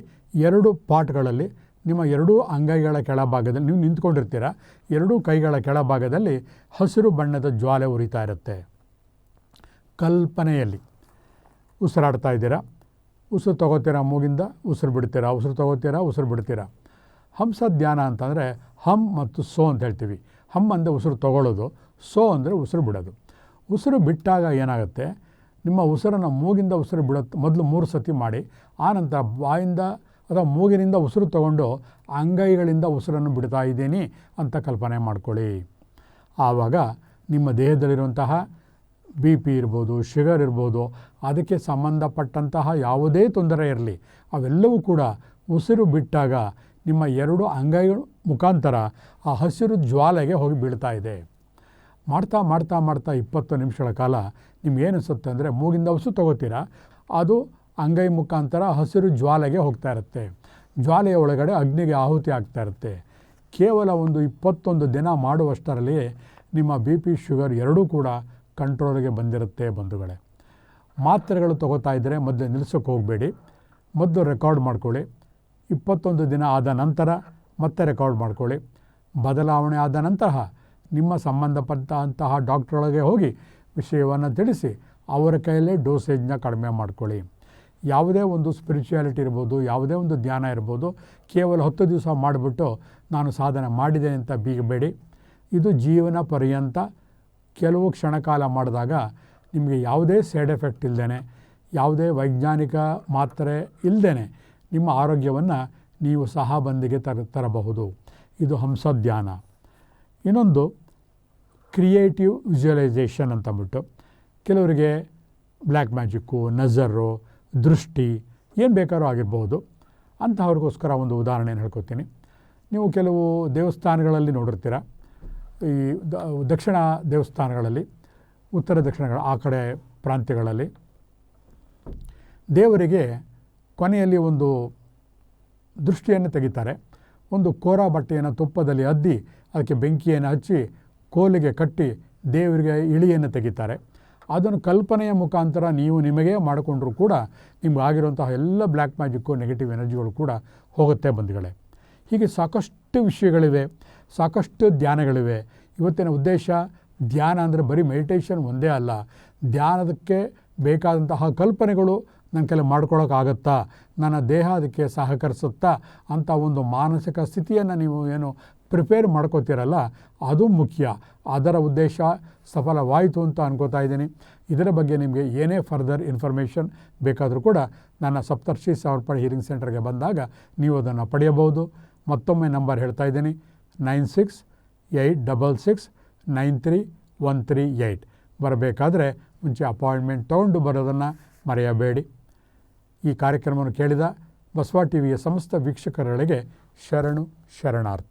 ಎರಡು ಪಾಟ್ಗಳಲ್ಲಿ ನಿಮ್ಮ ಎರಡೂ ಅಂಗೈಗಳ ಕೆಳಭಾಗದಲ್ಲಿ ನೀವು ನಿಂತ್ಕೊಂಡಿರ್ತೀರ, ಎರಡೂ ಕೈಗಳ ಕೆಳಭಾಗದಲ್ಲಿ ಹಸಿರು ಬಣ್ಣದ ಜ್ವಾಲೆ ಉರಿತಾ ಇರುತ್ತೆ. ಕಲ್ಪನೆಯಲ್ಲಿ ಉಸಿರಾಡ್ತಾ ಇದ್ದೀರಾ? ಉಸಿರು ತಗೋತೀರಾ ಮೂಗಿಂದ? ಉಸಿರು ಬಿಡ್ತೀರಾ? ಉಸಿರು ತಗೋತೀರಾ? ಉಸಿರು ಬಿಡ್ತೀರಾ? ಹಂಸ ಧ್ಯಾನ ಅಂತಂದರೆ ಹಮ್ ಮತ್ತು ಸೋ ಅಂತ ಹೇಳ್ತೀವಿ. ಹಮ್ ಅಂದರೆ ಉಸಿರು ತಗೊಳ್ಳೋದು ಸೋ ಅಂದರೆ ಉಸಿರು ಬಿಡೋದು. ಉಸಿರು ಬಿಟ್ಟಾಗ ಏನಾಗುತ್ತೆ? ನಿಮ್ಮ ಉಸಿರನ್ನು ಮೂಗಿಂದ ಉಸಿರು ಬಿಡೋ ಮೊದಲು ಮೂರು ಸತಿ ಮಾಡಿ ಆನಂತರ ಬಾಯಿಂದ ಅಥವಾ ಮೂಗಿನಿಂದ ಉಸಿರು ತಗೊಂಡು ಅಂಗೈಗಳಿಂದ ಉಸಿರನ್ನು ಬಿಡ್ತಾ ಇದ್ದೀನಿ ಅಂತ ಕಲ್ಪನೆ ಮಾಡ್ಕೊಳ್ಳಿ. ಆವಾಗ ನಿಮ್ಮ ದೇಹದಲ್ಲಿರುವಂತಹ ಬಿ ಪಿ ಇರ್ಬೋದು, ಶುಗರ್ ಇರ್ಬೋದು, ಅದಕ್ಕೆ ಸಂಬಂಧಪಟ್ಟಂತಹ ಯಾವುದೇ ತೊಂದರೆ ಇರಲಿ, ಅವೆಲ್ಲವೂ ಕೂಡ ಉಸಿರು ಬಿಟ್ಟಾಗ ನಿಮ್ಮ ಎರಡು ಅಂಗೈಗಳ ಮುಖಾಂತರ ಆ ಹಸಿರು ಜ್ವಾಲೆಗೆ ಹೋಗಿ ಬೀಳ್ತಾ ಇದೆ. ಮಾಡ್ತಾ ಮಾಡ್ತಾ ಮಾಡ್ತಾ ಇಪ್ಪತ್ತು ನಿಮಿಷಗಳ ಕಾಲ ನಿಮ್ಗೆ ಅನಿಸುತ್ತೆ ಅಂದರೆ ಮೂಗಿಂದ ಉಸಿರು ತಗೋತೀರಾ? ಅದು ಅಂಗೈ ಮುಖಾಂತರ ಹಸಿರು ಜ್ವಾಲೆಗೆ ಹೋಗ್ತಾ ಇರುತ್ತೆ. ಜ್ವಾಲೆಯ ಒಳಗಡೆ ಅಗ್ನಿಗೆ ಆಹುತಿ ಆಗ್ತಾ ಇರುತ್ತೆ. ಕೇವಲ ಒಂದು ಇಪ್ಪತ್ತೊಂದು ದಿನ ಮಾಡುವಷ್ಟರಲ್ಲಿ ನಿಮ್ಮ ಬಿ ಪಿ ಶುಗರ್ ಎರಡೂ ಕೂಡ ಕಂಟ್ರೋಲ್ಗೆ ಬಂದಿರುತ್ತೆ ಬಂಧುಗಳೇ. ಮಾತ್ರೆಗಳು ತಗೋತಾ ಇದ್ದರೆ ಮೊದಲು ನಿಲ್ಲಿಸೋಕೆ ಹೋಗಬೇಡಿ. ಮೊದಲು ರೆಕಾರ್ಡ್ ಮಾಡ್ಕೊಳ್ಳಿ. ಇಪ್ಪತ್ತೊಂದು ದಿನ ಆದ ನಂತರ ಮತ್ತೆ ರೆಕಾರ್ಡ್ ಮಾಡ್ಕೊಳ್ಳಿ. ಬದಲಾವಣೆ ಆದ ನಂತರ ನಿಮ್ಮ ಸಂಬಂಧಪಟ್ಟಂತಹ ಡಾಕ್ಟ್ರೊಳಗೆ ಹೋಗಿ ವಿಷಯವನ್ನು ತಿಳಿಸಿ ಅವರ ಕೈಯಲ್ಲೇ ಡೋಸೇಜ್ನ ಕಡಿಮೆ ಮಾಡ್ಕೊಳ್ಳಿ. ಯಾವುದೇ ಒಂದು ಸ್ಪಿರಿಚುಯಾಲಿಟಿ ಇರ್ಬೋದು, ಯಾವುದೇ ಒಂದು ಧ್ಯಾನ ಇರ್ಬೋದು, ಕೇವಲ ಹತ್ತು ದಿವಸ ಮಾಡಿಬಿಟ್ಟು ನಾನು ಸಾಧನೆ ಮಾಡಿದೆ ಅಂತ ಬೀಗಬೇಡಿ. ಇದು ಜೀವನ ಪರ್ಯಂತ ಕೆಲವು ಕ್ಷಣಕಾಲ ಮಾಡಿದಾಗ ನಿಮಗೆ ಯಾವುದೇ ಸೈಡ್ ಎಫೆಕ್ಟ್ ಇಲ್ಲದೇ ಯಾವುದೇ ವೈಜ್ಞಾನಿಕ ಮಾತ್ರೆ ಇಲ್ಲದೇ ನಿಮ್ಮ ಆರೋಗ್ಯವನ್ನು ನೀವು ಸಹ ಬಂದಿಗೆ ತರ, ತರಬಹುದು. ಇದು ಹಂಸ ಧ್ಯಾನ ಇನ್ನೊಂದು ಕ್ರಿಯೇಟಿವ್ ವಿಜುವಲೈಸೇಷನ್ ಅಂತಂದ್ಬಿಟ್ಟು ಕೆಲವರಿಗೆ ಬ್ಲ್ಯಾಕ್ ಮ್ಯಾಜಿಕ್ಕು ನಜರು ದೃಷ್ಟಿ ಏನು ಬೇಕಾದ್ರೂ ಆಗಿರ್ಬೋದು. ಅಂತಹವ್ರಿಗೋಸ್ಕರ ಒಂದು ಉದಾಹರಣೆಯನ್ನು ಹೇಳ್ಕೊತೀನಿ. ನೀವು ಕೆಲವು ದೇವಸ್ಥಾನಗಳಲ್ಲಿ ನೋಡಿರ್ತೀರ. ಈ ದಕ್ಷಿಣ ದೇವಸ್ಥಾನಗಳಲ್ಲಿ, ಉತ್ತರ ದಕ್ಷಿಣಗಳ, ಆ ಕಡೆ ಪ್ರಾಂತ್ಯಗಳಲ್ಲಿ ದೇವರಿಗೆ ಕೊನೆಯಲ್ಲಿ ಒಂದು ದೃಷ್ಟಿಯನ್ನು ತೆಗಿತಾರೆ. ಒಂದು ಕೋರ ಬಟ್ಟೆಯನ್ನು ತುಪ್ಪದಲ್ಲಿ ಅದ್ದಿ, ಅದಕ್ಕೆ ಬೆಂಕಿಯನ್ನು ಹಚ್ಚಿ, ಕೋಲಿಗೆ ಕಟ್ಟಿ ದೇವರಿಗೆ ಇಳಿಯನ್ನು ತೆಗಿತಾರೆ. ಅದನ್ನು ಕಲ್ಪನೆಯ ಮುಖಾಂತರ ನೀವು ನಿಮಗೆ ಮಾಡಿಕೊಂಡ್ರೂ ಕೂಡ ನಿಮ್ಗೆ ಆಗಿರುವಂತಹ ಎಲ್ಲ ಬ್ಲ್ಯಾಕ್ ಮ್ಯಾಜಿಕ್ಕು ನೆಗೆಟಿವ್ ಎನರ್ಜಿಗಳು ಕೂಡ ಹೋಗುತ್ತೆ ಬಂಧುಗಳೇ. ಹೀಗೆ ಸಾಕಷ್ಟು ವಿಷಯಗಳಿವೆ, ಸಾಕಷ್ಟು ಧ್ಯಾನಗಳಿವೆ. ಇವತ್ತಿನ ಉದ್ದೇಶ ಧ್ಯಾನ ಅಂದರೆ ಬರೀ ಮೆಡಿಟೇಷನ್ ಒಂದೇ ಅಲ್ಲ. ಧ್ಯಾನದಕ್ಕೆ ಬೇಕಾದಂತಹ ಕಲ್ಪನೆಗಳು ನನ್ನ ಕೈಲಿ ಮಾಡ್ಕೊಳ್ಳೋಕ್ಕಾಗತ್ತಾ ನನ್ನ ದೇಹ ಅದಕ್ಕೆ ಸಹಕರಿಸುತ್ತಾ? ಅಂತ ಒಂದು ಮಾನಸಿಕ ಸ್ಥಿತಿಯನ್ನು ನೀವು ಏನು ಪ್ರಿಪೇರ್ ಮಾಡ್ಕೋತೀರಲ್ಲ, ಅದು ಮುಖ್ಯ. ಅದರ ಉದ್ದೇಶ ಸಫಲವಾಯಿತು ಅಂತ ಅನ್ಕೋತಾ ಇದ್ದೀನಿ. ಇದರ ಬಗ್ಗೆ ನಿಮಗೆ ಏನೇ ಫರ್ದರ್ ಇನ್ಫಾರ್ಮೇಷನ್ ಬೇಕಾದರೂ ಕೂಡ ನನ್ನ ಸಪ್ತರ್ಷಿ ಸಮರ್ಪಣೆ ಹೀರಿಂಗ್ ಸೆಂಟರ್ಗೆ ಬಂದಾಗ ನೀವು ಅದನ್ನು ಪಡೆಯಬಹುದು. ಮತ್ತೊಮ್ಮೆ ನಂಬರ್ ಹೇಳ್ತಾ ಇದ್ದೀನಿ, nine six eight double six, nine three, one three eight ಬರಬೇಕಾದ್ರೆ ಮುಂಚೆ ಅಪಾಯಿಂಟ್ಮೆಂಟ್ ತೊಗೊಂಡು ಬರೋದನ್ನು ಮರೆಯಬೇಡಿ. ಈ ಕಾರ್ಯಕ್ರಮವನ್ನು ಕೇಳಿದ ಬಸವ ಟಿ ವಿಯ ಸಮಸ್ತ ವೀಕ್ಷಕರೊಳಗೆ ಶರಣು, ಶರಣಾರ್ಥಿ.